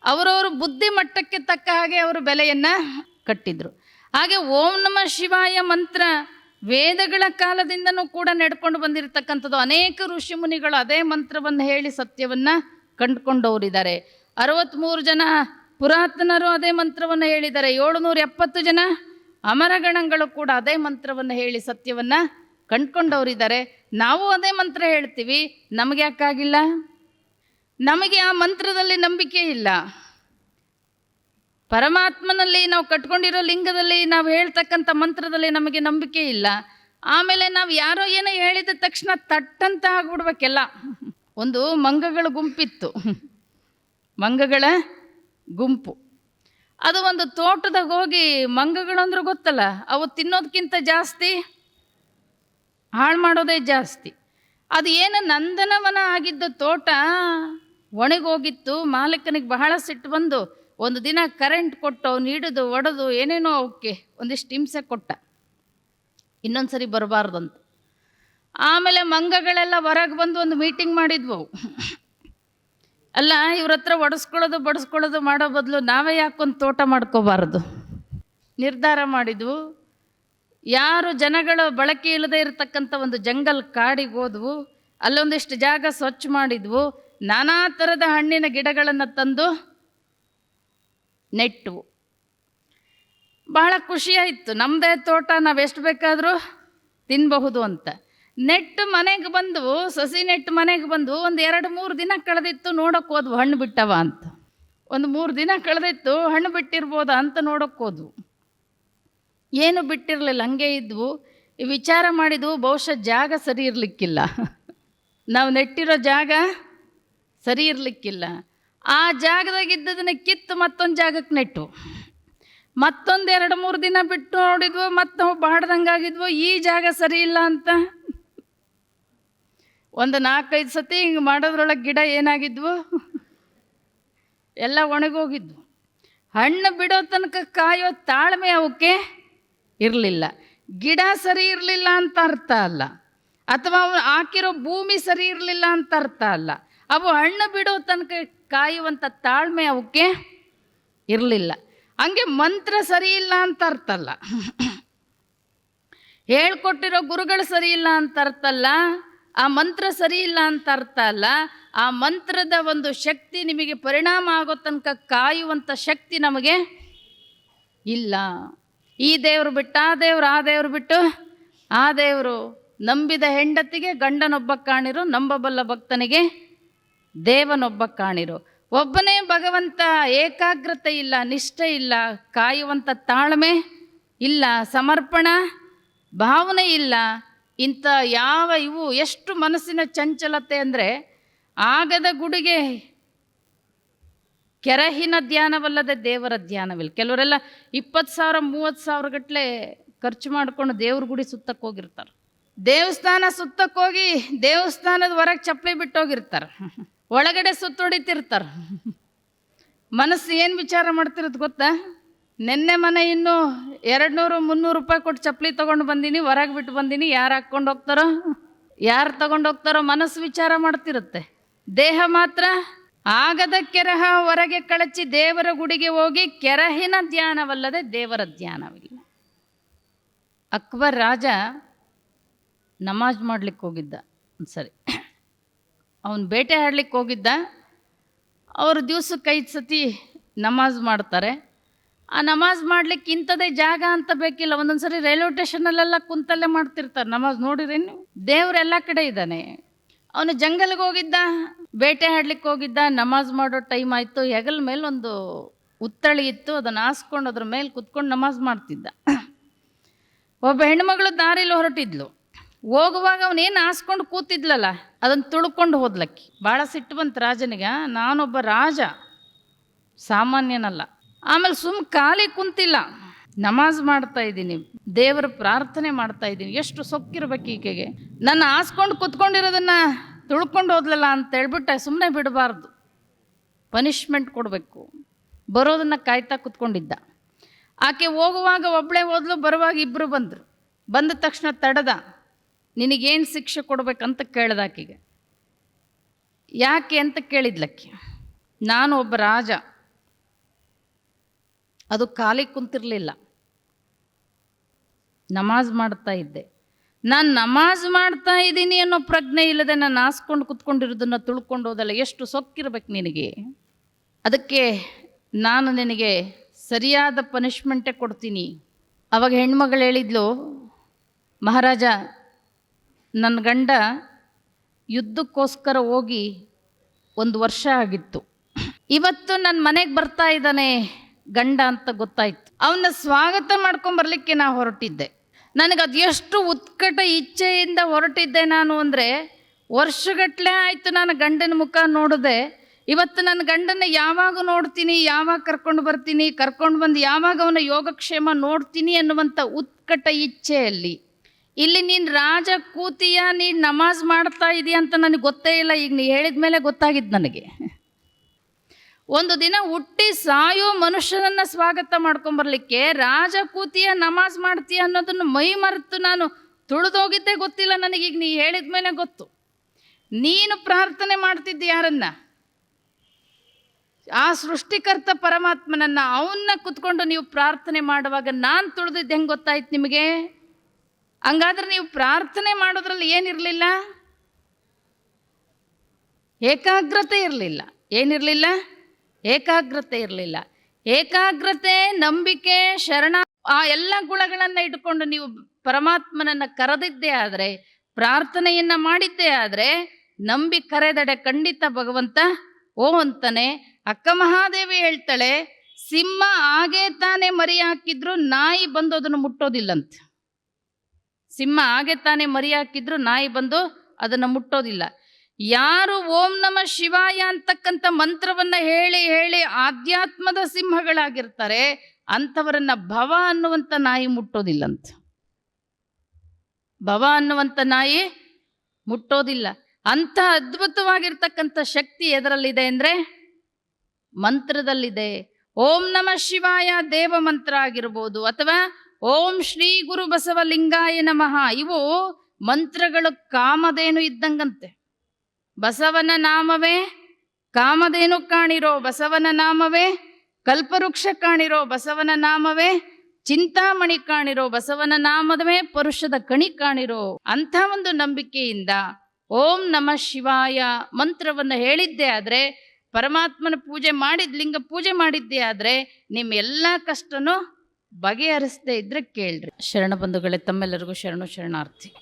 ಅವರವರು ಬುದ್ಧಿ ಮಟ್ಟಕ್ಕೆ ತಕ್ಕ ಹಾಗೆ ಅವರು ಬೆಲೆಯನ್ನು ಕಟ್ಟಿದ್ರು. ಹಾಗೆ ಓಂ ನಮ ಶಿವಾಯ ಮಂತ್ರ ವೇದಗಳ ಕಾಲದಿಂದನೂ ಕೂಡ ನಡ್ಕೊಂಡು ಬಂದಿರತಕ್ಕಂಥದ್ದು. ಅನೇಕ ಋಷಿ ಮುನಿಗಳು ಅದೇ ಮಂತ್ರವನ್ನು ಹೇಳಿ ಸತ್ಯವನ್ನು ಕಂಡುಕೊಂಡವರಿದ್ದಾರೆ. ಅರವತ್ತ್ಮೂರು ಜನ ಪುರಾತನರು ಅದೇ ಮಂತ್ರವನ್ನು ಹೇಳಿದ್ದಾರೆ. ಏಳುನೂರ ಎಪ್ಪತ್ತು ಜನ ಅಮರಗಣಗಳು ಕೂಡ ಅದೇ ಮಂತ್ರವನ್ನು ಹೇಳಿ ಸತ್ಯವನ್ನು ಕಂಡ್ಕೊಂಡವರಿದ್ದಾರೆ. ನಾವು ಅದೇ ಮಂತ್ರ ಹೇಳ್ತೀವಿ. ನಮಗೆ ಯಾಕಾಗಿಲ್ಲ? ನಮಗೆ ಆ ಮಂತ್ರದಲ್ಲಿ ನಂಬಿಕೆ ಇಲ್ಲ. ಪರಮಾತ್ಮನಲ್ಲಿ ನಾವು ಕಟ್ಕೊಂಡಿರೋ ಲಿಂಗದಲ್ಲಿ ನಾವು ಹೇಳ್ತಕ್ಕಂಥ ಮಂತ್ರದಲ್ಲಿ ನಮಗೆ ನಂಬಿಕೆ ಇಲ್ಲ. ಆಮೇಲೆ ನಾವು ಯಾರೋ ಏನೋ ಹೇಳಿದ ತಕ್ಷಣ ತಟ್ಟಂತ ಆಗ್ಬಿಡ್ಬೇಕೆಲ್ಲ. ಒಂದು ಮಂಗಗಳ ಗುಂಪಿತ್ತು. ಮಂಗಗಳ ಗುಂಪು. ಅದು ಒಂದು ತೋಟದಾಗ ಹೋಗಿ ಮಂಗಗಳು ಅಂದ್ರೆ ಗೊತ್ತಲ್ಲ, ಅವು ತಿನ್ನೋದಕ್ಕಿಂತ ಜಾಸ್ತಿ ಹಾಳು ಮಾಡೋದೇ ಜಾಸ್ತಿ. ಅದು ಏನು ನಂದನವನ ಆಗಿದ್ದ ತೋಟ ಒಣಗೋಗಿತ್ತು, ಮಾಲೀಕನಿಗೆ ಬಹಳ ಸಿಟ್ಟು ಬಂದು ಒಂದು ದಿನ ಕರೆಂಟ್ ಕೊಟ್ಟು ಅವ್ನು ಹಿಡಿದು ಒಡೆದು ಏನೇನೋ ಅವಕ್ಕೆ ಒಂದಿಷ್ಟು ಹಿಂಸೆ ಕೊಟ್ಟ. ಇನ್ನೊಂದು ಸರಿ ಬರಬಾರ್ದಂತ. ಆಮೇಲೆ ಮಂಗಗಳೆಲ್ಲ ಹೊರಗೆ ಬಂದು ಒಂದು ಮೀಟಿಂಗ್ ಮಾಡಿದ್ವು ಅಲ್ಲ, ಇವ್ರ ಹತ್ರ ಒಡಿಸ್ಕೊಳ್ಳೋದು, ಬಡಿಸ್ಕೊಳ್ಳೋದು ಮಾಡೋ ಬದಲು ನಾವೇ ಯಾಕೊಂದು ತೋಟ ಮಾಡ್ಕೋಬಾರ್ದು? ನಿರ್ಧಾರ ಮಾಡಿದ್ವು. ಯಾರು ಜನಗಳ ಬಳಕೆ ಇಲ್ಲದೆ ಇರತಕ್ಕಂಥ ಒಂದು ಜಂಗಲ್ ಕಾಡಿಗೆ ಹೋದ್ವು, ಅಲ್ಲೊಂದಿಷ್ಟು ಜಾಗ ಸ್ವಚ್ಛ ಮಾಡಿದ್ವು, ನಾನಾ ಥರದ ಹಣ್ಣಿನ ಗಿಡಗಳನ್ನು ತಂದು ನೆಟ್ಟವು. ಬಹಳ ಖುಷಿಯಾಯಿತು. ನಮ್ಮದೇ ತೋಟ ನಾವು ಎಷ್ಟು ಬೇಕಾದರೂ ತಿನ್ನಬಹುದು ಅಂತ. ನೆಟ್ಟು ಮನೆಗೆ ಬಂದು ಸಸಿ ನೆಟ್ಟು ಮನೆಗೆ ಬಂದು ಒಂದು ಎರಡು ಮೂರು ದಿನ ಕಳೆದಿತ್ತು ನೋಡೋಕೆ ಹೋದ್ವು, ಹಣ್ಣು ಬಿಟ್ಟವ ಅಂತ. ಒಂದು ಮೂರು ದಿನ ಕಳೆದಿತ್ತು, ಹಣ್ಣು ಬಿಟ್ಟಿರ್ಬೋದಾ ಅಂತ ನೋಡೋಕೆ ಹೋದ್ವು. ಏನು ಬಿಟ್ಟಿರಲಿಲ್ಲ, ಹಂಗೆ ಇದ್ವು. ವಿಚಾರ ಮಾಡಿದ್ವು, ಬಹುಶಃ ಜಾಗ ಸರಿ ಇರಲಿಕ್ಕಿಲ್ಲ. ನಾವು ನೆಟ್ಟಿರೋ ಜಾಗ ಸರಿ ಇರಲಿಕ್ಕಿಲ್ಲ. ಆ ಜಾಗದಾಗಿದ್ದದನ್ನ ಕಿತ್ತು ಮತ್ತೊಂದು ಜಾಗಕ್ಕೆ ನೆಟ್ಟು. ಮತ್ತೊಂದು ಎರಡು ಮೂರು ದಿನ ಬಿಟ್ಟು ನೋಡಿದ್ವು, ಮತ್ತು ನಾವು ಬಾಡ್ದಂಗಾಗಿದ್ವು ಈ ಜಾಗ ಸರಿ ಇಲ್ಲ ಅಂತ. ಒಂದು ನಾಲ್ಕೈದು ಸತಿ ಹಿಂಗೆ ಮಾಡೋದ್ರೊಳಗೆ ಗಿಡ ಏನಾಗಿದ್ವು? ಎಲ್ಲ ಒಣಗೋಗಿದ್ವು. ಹಣ್ಣು ಬಿಡೋ ತನಕ ಕಾಯೋ ತಾಳ್ಮೆ ಅವಕ್ಕೆ ಇರಲಿಲ್ಲ. ಗಿಡ ಸರಿ ಇರಲಿಲ್ಲ ಅಂತ ಅರ್ಥ ಅಲ್ಲ. ಅಥವಾ ಅವು ಹಾಕಿರೋ ಭೂಮಿ ಸರಿ ಇರಲಿಲ್ಲ ಅಂತ ಅರ್ಥ ಅಲ್ಲ. ಅವು ಹಣ್ಣು ಬಿಡೋ ತನಕ ಕಾಯುವಂಥ ತಾಳ್ಮೆ ಅವಕ್ಕೆ ಇರಲಿಲ್ಲ. ಹಂಗೆ ಮಂತ್ರ ಸರಿ ಇಲ್ಲ ಅಂತ ಅರ್ಥ ಅಲ್ಲ. ಹೇಳ್ಕೊಟ್ಟಿರೋ ಗುರುಗಳು ಸರಿ ಇಲ್ಲ ಅಂತ ಅರ್ಥ ಅಲ್ಲ. ಆ ಮಂತ್ರ ಸರಿ ಇಲ್ಲ ಅಂತ ಅರ್ಥ ಅಲ್ಲ. ಆ ಮಂತ್ರದ ಒಂದು ಶಕ್ತಿ ನಿಮಗೆ ಪರಿಣಾಮ ಆಗೋ ತನಕ ಕಾಯುವಂಥ ಶಕ್ತಿ ನಮಗೆ ಇಲ್ಲ. ಈ ದೇವರು ಬಿಟ್ಟು ಆ ದೇವರು ಆ ದೇವರು ಬಿಟ್ಟು ಆ ದೇವರು ನಂಬಿದ ಹೆಂಡತಿಗೆ ಗಂಡನೊಬ್ಬ ಕಾಣಿರು, ನಂಬಬಲ್ಲ ಭಕ್ತನಿಗೆ ದೇವನೊಬ್ಬ ಕಾಣಿರು. ಒಬ್ಬನೇ ಭಗವಂತ ಏಕಾಗ್ರತೆ ಇಲ್ಲ, ನಿಷ್ಠೆ ಇಲ್ಲ ಕಾಯುವಂಥ ತಾಳ್ಮೆ ಇಲ್ಲ, ಸಮರ್ಪಣ ಭಾವನೆ ಇಲ್ಲ. ಇಂಥ ಯಾವ ಇವು, ಎಷ್ಟು ಮನಸ್ಸಿನ ಚಂಚಲತೆ ಅಂದರೆ ಆಗದ ಗುಡಿಗೆ ಕೆರಹಿನ ಧ್ಯಾನವಲ್ಲದೆ ದೇವರ ಧ್ಯಾನವಿಲ್ಲ. ಕೆಲವರೆಲ್ಲ ಇಪ್ಪತ್ತು ಸಾವಿರ, ಮೂವತ್ತು ಸಾವಿರ ಗಟ್ಟಲೆ ಖರ್ಚು ಮಾಡಿಕೊಂಡು ದೇವ್ರ ಗುಡಿ ಸುತ್ತಕ್ಕೆ ಹೋಗಿರ್ತಾರೆ. ದೇವಸ್ಥಾನ ಸುತ್ತಕ್ಕೆ ಹೋಗಿ ದೇವಸ್ಥಾನದ ಹೊರಗೆ ಚಪ್ಪಲಿ ಬಿಟ್ಟು ಹೋಗಿರ್ತಾರೆ. ಒಳಗಡೆ ಸುತ್ತೊಡಿತಿರ್ತಾರೆ ಮನಸ್ಸು ಏನು ವಿಚಾರ ಮಾಡ್ತಿರೋದು ಗೊತ್ತಾ? ನಿನ್ನೆ ಮನೆ ಇನ್ನೂ ಎರಡು ನೂರು ಮುನ್ನೂರು ರೂಪಾಯಿ ಕೊಟ್ಟು ಚಪ್ಪಲಿ ತೊಗೊಂಡು ಬಂದೀನಿ, ಹೊರಗೆ ಬಿಟ್ಟು ಬಂದೀನಿ. ಯಾರು ಹಾಕ್ಕೊಂಡು ಹೋಗ್ತಾರೋ? ಯಾರು ತೊಗೊಂಡು ಹೋಗ್ತಾರೋ ಮನಸ್ಸು ವಿಚಾರ ಮಾಡ್ತಿರುತ್ತೆ. ದೇಹ ಮಾತ್ರ ಆಗದ ಕೆರಹ ಹೊರಗೆ ಕಳಚಿ ದೇವರ ಗುಡಿಗೆ ಹೋಗಿ ಕೆರಹಿನ ಧ್ಯಾನವಲ್ಲದೆ ದೇವರ ಧ್ಯಾನವಿಲ್ಲ. ಅಕ್ಬರ್ ರಾಜ ನಮಾಜ್ ಮಾಡಲಿಕ್ಕೆ ಹೋಗಿದ್ದ ಸರಿ ಅವನು ಬೇಟೆ ಆಡ್ಲಿಕ್ಕೆ ಹೋಗಿದ್ದ. ಅವರು ದಿವ್ಸಕ್ಕೆ ಐದು ಸತಿ ನಮಾಜ್ ಮಾಡ್ತಾರೆ. ಆ ನಮಾಜ್ ಮಾಡ್ಲಿಕ್ಕೆ ಇಂಥದೇ ಜಾಗ ಅಂತ ಬೇಕಿಲ್ಲ. ಒಂದೊಂದು ಸರಿ ರೈಲ್ವೆ ಸ್ಟೇಷನಲ್ಲೆಲ್ಲ ಕುಂತಲ್ಲೇ ಮಾಡ್ತಿರ್ತಾರೆ ನಮಾಜ್ ನೋಡಿರೇನು? ದೇವರೆಲ್ಲ ಕಡೆ ಇದ್ದಾನೆ. ಅವನು ಜಂಗಲ್ಗೆ ಹೋಗಿದ್ದ. ಬೇಟೆ ಆಡ್ಲಿಕ್ಕೆ ಹೋಗಿದ್ದ, ನಮಾಜ್ ಮಾಡೋ ಟೈಮ್ ಆಯಿತು, ಹೆಗಲ ಮೇಲೆ ಒಂದು ಉತ್ತಳಿ ಇತ್ತು, ಅದನ್ನು ಹಾಸ್ಕೊಂಡು ಅದ್ರ ಮೇಲೆ ಕುತ್ಕೊಂಡು ನಮಾಜ್ ಮಾಡ್ತಿದ್ದ. ಒಬ್ಬ ಹೆಣ್ಮಗಳು ದಾರಿಲಿ ಹೊರಟಿದ್ಲು. ಹೋಗುವಾಗ ಅವನೇನು ಹಾಸ್ಕೊಂಡು ಕೂತಿದ್ಲಲ್ಲ ಅದನ್ನು ತುಳ್ಕೊಂಡು ಹೋದ್ಲಕ್ಕಿ. ಭಾಳ ಸಿಟ್ಟು ಬಂತು ರಾಜನಿಗೆ, ನಾನೊಬ್ಬ ರಾಜ, ಸಾಮಾನ್ಯನಲ್ಲ. ಆಮೇಲೆ ಸುಮ್ ಖಾಲಿ ಕುಂತಿಲ್ಲ. ನಮಾಜ್ ಮಾಡ್ತಾ ಇದ್ದೀನಿ, ದೇವರ ಪ್ರಾರ್ಥನೆ ಮಾಡ್ತಾ ಇದ್ದೀನಿ, ಎಷ್ಟು ಸೊಕ್ಕಿರ್ಬೇಕು ಈಕೆಗೆ. ನನ್ನ ಹಾಸ್ಕೊಂಡು ಕುತ್ಕೊಂಡಿರೋದನ್ನ ತುಳ್ಕೊಂಡು ಹೋದ್ಲಲ್ಲ ಅಂತ ಹೇಳ್ಬಿಟ್ಟು ಸುಮ್ಮನೆ ಬಿಡಬಾರ್ದು. ಪನಿಷ್ಮೆಂಟ್ ಕೊಡಬೇಕು. ಬರೋದನ್ನು ಕಾಯ್ತಾ ಕುತ್ಕೊಂಡಿದ್ದ. ಆಕೆ ಹೋಗುವಾಗ ಒಬ್ಬಳೇ ಹೋದ್ಲು, ಬರುವಾಗ ಇಬ್ಬರು ಬಂದರು. ಬಂದ ತಕ್ಷಣ ತಡೆದ. ನಿನಗೇನು ಶಿಕ್ಷೆ ಕೊಡಬೇಕಂತ ಕೇಳ್ದ ಆಕೆಗೆ. ಯಾಕೆ ಅಂತ ಕೇಳಿದ್ಲಕ್ಕಿ. ನಾನು ಒಬ್ಬ ರಾಜ. ಅದು ಖಾಲಿ ಕುಂತಿರಲಿಲ್ಲ. ನಮಾಜ್ ಮಾಡ್ತಾ ಇದ್ದೆ. ನಾನು ನಮಾಜ್ ಮಾಡ್ತಾ ಇದ್ದೀನಿ ಅನ್ನೋ ಪ್ರಜ್ಞೆ ಇಲ್ಲದೆ ನಾನು ಹಾಸ್ಕೊಂಡು ಕುತ್ಕೊಂಡಿರೋದನ್ನು ತುಳ್ಕೊಂಡು ಹೋದಲ್ಲ, ಎಷ್ಟು ಸೊಕ್ಕಿರ್ಬೇಕು ನಿನಗೆ? ಅದಕ್ಕೆ ನಾನು ನಿನಗೆ ಸರಿಯಾದ ಪನಿಷ್ಮೆಂಟೇ ಕೊಡ್ತೀನಿ. ಅವಾಗ ಹೆಣ್ಮಗಳು ಹೇಳಿದ್ಲು, ಮಹಾರಾಜ ನನ್ನ ಗಂಡ ಯುದ್ಧಕ್ಕೋಸ್ಕರ ಹೋಗಿ ಒಂದು ವರ್ಷ ಆಗಿತ್ತು. ಇವತ್ತು ನನ್ನ ಮನೆಗೆ ಬರ್ತಾ ಇದ್ದಾನೆ ಗಂಡ ಅಂತ ಗೊತ್ತಾಯ್ತು. ಅವನ್ನ ಸ್ವಾಗತ ಮಾಡ್ಕೊಂಬರ್ಲಿಕ್ಕೆ ನಾ ಹೊರಟಿದ್ದೆ. ನನಗೆ ಅದು ಎಷ್ಟು ಉತ್ಕಟ ಇಚ್ಛೆಯಿಂದ ಹೊರಟಿದ್ದೆ ನಾನು ಅಂದರೆ ವರ್ಷಗಟ್ಟಲೆ ಆಯಿತು ನಾನು ಗಂಡನ ಮುಖ ನೋಡಿದೆ. ಇವತ್ತು ನನ್ನ ಗಂಡನ ಯಾವಾಗ ನೋಡ್ತೀನಿ, ಯಾವಾಗ ಕರ್ಕೊಂಡು ಬರ್ತೀನಿ, ಕರ್ಕೊಂಡು ಬಂದು ಯಾವಾಗ ಅವನ ಯೋಗಕ್ಷೇಮ ನೋಡ್ತೀನಿ ಅನ್ನುವಂಥ ಉತ್ಕಟ ಇಚ್ಛೆಯಲ್ಲಿ. ಇಲ್ಲಿ ನೀನು ರಾಜ ಕೂತಿಯ, ನೀನು ನಮಾಜ್ ಮಾಡ್ತಾ ಇದೀಯ ಅಂತ ನನಗೆ ಗೊತ್ತೇ ಇಲ್ಲ, ಈಗ ನೀ ಹೇಳಿದ ಮೇಲೆ ಗೊತ್ತಾಗಿದ್ದು ನನಗೆ. ಒಂದು ದಿನ ಹುಟ್ಟಿ ಸಾಯೋ ಮನುಷ್ಯನನ್ನು ಸ್ವಾಗತ ಮಾಡ್ಕೊಂಬರ್ಲಿಕ್ಕೆ ರಾಜ ಕೂತಿಯ ನಮಾಜ್ ಮಾಡ್ತೀಯ ಅನ್ನೋದನ್ನು ಮೈ ಮರೆತು ನಾನು ತುಳಿದೋಗಿದ್ದೇ ಗೊತ್ತಿಲ್ಲ ನನಗೀಗ ನೀ ಹೇಳಿದ ಮೇಲೆ ಗೊತ್ತು. ನೀನು ಪ್ರಾರ್ಥನೆ ಮಾಡ್ತಿದ್ದೆ ಯಾರನ್ನ? ಆ ಸೃಷ್ಟಿಕರ್ತ ಪರಮಾತ್ಮನನ್ನ ಅವನ್ನ ಕುತ್ಕೊಂಡು ನೀವು ಪ್ರಾರ್ಥನೆ ಮಾಡುವಾಗ ನಾನು ತುಳಿದಿದ್ದು ಹೆಂಗೆ ಗೊತ್ತಾಯ್ತು ನಿಮಗೆ? ಹಂಗಾದ್ರೆ ನೀವು ಪ್ರಾರ್ಥನೆ ಮಾಡೋದ್ರಲ್ಲಿ ಏನಿರಲಿಲ್ಲ ಏಕಾಗ್ರತೆ ಇರಲಿಲ್ಲ. ಏನಿರಲಿಲ್ಲ ಏಕಾಗ್ರತೆ ಇರಲಿಲ್ಲ. ಏಕಾಗ್ರತೆ, ನಂಬಿಕೆ, ಶರಣ ಆ ಎಲ್ಲ ಗುಣಗಳನ್ನು ಇಟ್ಕೊಂಡು ನೀವು ಪರಮಾತ್ಮನನ್ನು ಕರೆದಿದ್ದೇ ಆದರೆ, ಪ್ರಾರ್ಥನೆಯನ್ನು ಮಾಡಿದ್ದೇ ಆದರೆ, ನಂಬಿ ಕರೆದಡೆ ಖಂಡಿತ ಭಗವಂತ, ಓ ಅಂತಾನೆ, ಅಕ್ಕ ಮಹಾದೇವಿ ಹೇಳ್ತಾಳೆ, ಸಿಂಹ ಹಾಗೆ ತಾನೇ ಮರಿ ಹಾಕಿದ್ರು ನಾಯಿ ಬಂದು ಅದನ್ನು ಮುಟ್ಟೋದಿಲ್ಲಂತೆ. ಸಿಂಹ ಹಾಗೆ ತಾನೇ ಮರಿ ಹಾಕಿದ್ರು ನಾಯಿ ಬಂದು ಅದನ್ನು ಮುಟ್ಟೋದಿಲ್ಲ. ಯಾರು ಓಂ ನಮ ಶಿವಾಯ ಅಂತಕ್ಕಂಥ ಮಂತ್ರವನ್ನ ಹೇಳಿ ಹೇಳಿ ಆಧ್ಯಾತ್ಮದ ಸಿಂಹಗಳಾಗಿರ್ತಾರೆ, ಅಂಥವರನ್ನ ಭವ ಅನ್ನುವಂಥ ನಾಯಿ ಮುಟ್ಟೋದಿಲ್ಲಂತ. ಭವ ಅನ್ನುವಂಥ ನಾಯಿ ಮುಟ್ಟೋದಿಲ್ಲ. ಅಂಥ ಅದ್ಭುತವಾಗಿರ್ತಕ್ಕಂಥ ಶಕ್ತಿ ಎದರಲ್ಲಿದೆ ಅಂದರೆ ಮಂತ್ರದಲ್ಲಿದೆ. ಓಂ ನಮ ಶಿವಾಯ ದೇವ ಮಂತ್ರ ಆಗಿರ್ಬೋದು ಅಥವಾ ಓಂ ಶ್ರೀ ಗುರು ಬಸವಲಿಂಗಾಯ ನಮಃ, ಇವು ಮಂತ್ರಗಳು ಕಾಮದೇನು ಇದ್ದಂಗಂತೆ. ಬಸವನ ನಾಮವೇ, ಕಾಮಧೇನು ಕಾಣಿರೋ ಬಸವನ ನಾಮವೇ, ಕಲ್ಪವೃಕ್ಷ ಕಾಣಿರೋ ಬಸವನ ನಾಮವೇ, ಚಿಂತಾಮಣಿ ಕಾಣಿರೋ ಬಸವನ ನಾಮದವೇ ಪರುಷದ ಕಣಿ ಕಾಣಿರೋ ಅಂಥ ಒಂದು ನಂಬಿಕೆಯಿಂದ ಓಂ ನಮ ಶಿವಾಯ ಮಂತ್ರವನ್ನು ಹೇಳಿದ್ದೇ ಆದರೆ, ಪರಮಾತ್ಮನ ಪೂಜೆ ಮಾಡಿದ, ಲಿಂಗ ಪೂಜೆ ಮಾಡಿದ್ದೇ ಆದರೆ, ನಿಮ್ಮ ಎಲ್ಲ ಕಷ್ಟನೂ ಬಗೆಹರಿಸದೇ ಇದ್ರೆ ಕೇಳ್ರಿ. ಶರಣ ಬಂಧುಗಳೇ, ತಮ್ಮೆಲ್ಲರಿಗೂ ಶರಣು ಶರಣಾರ್ಥಿ.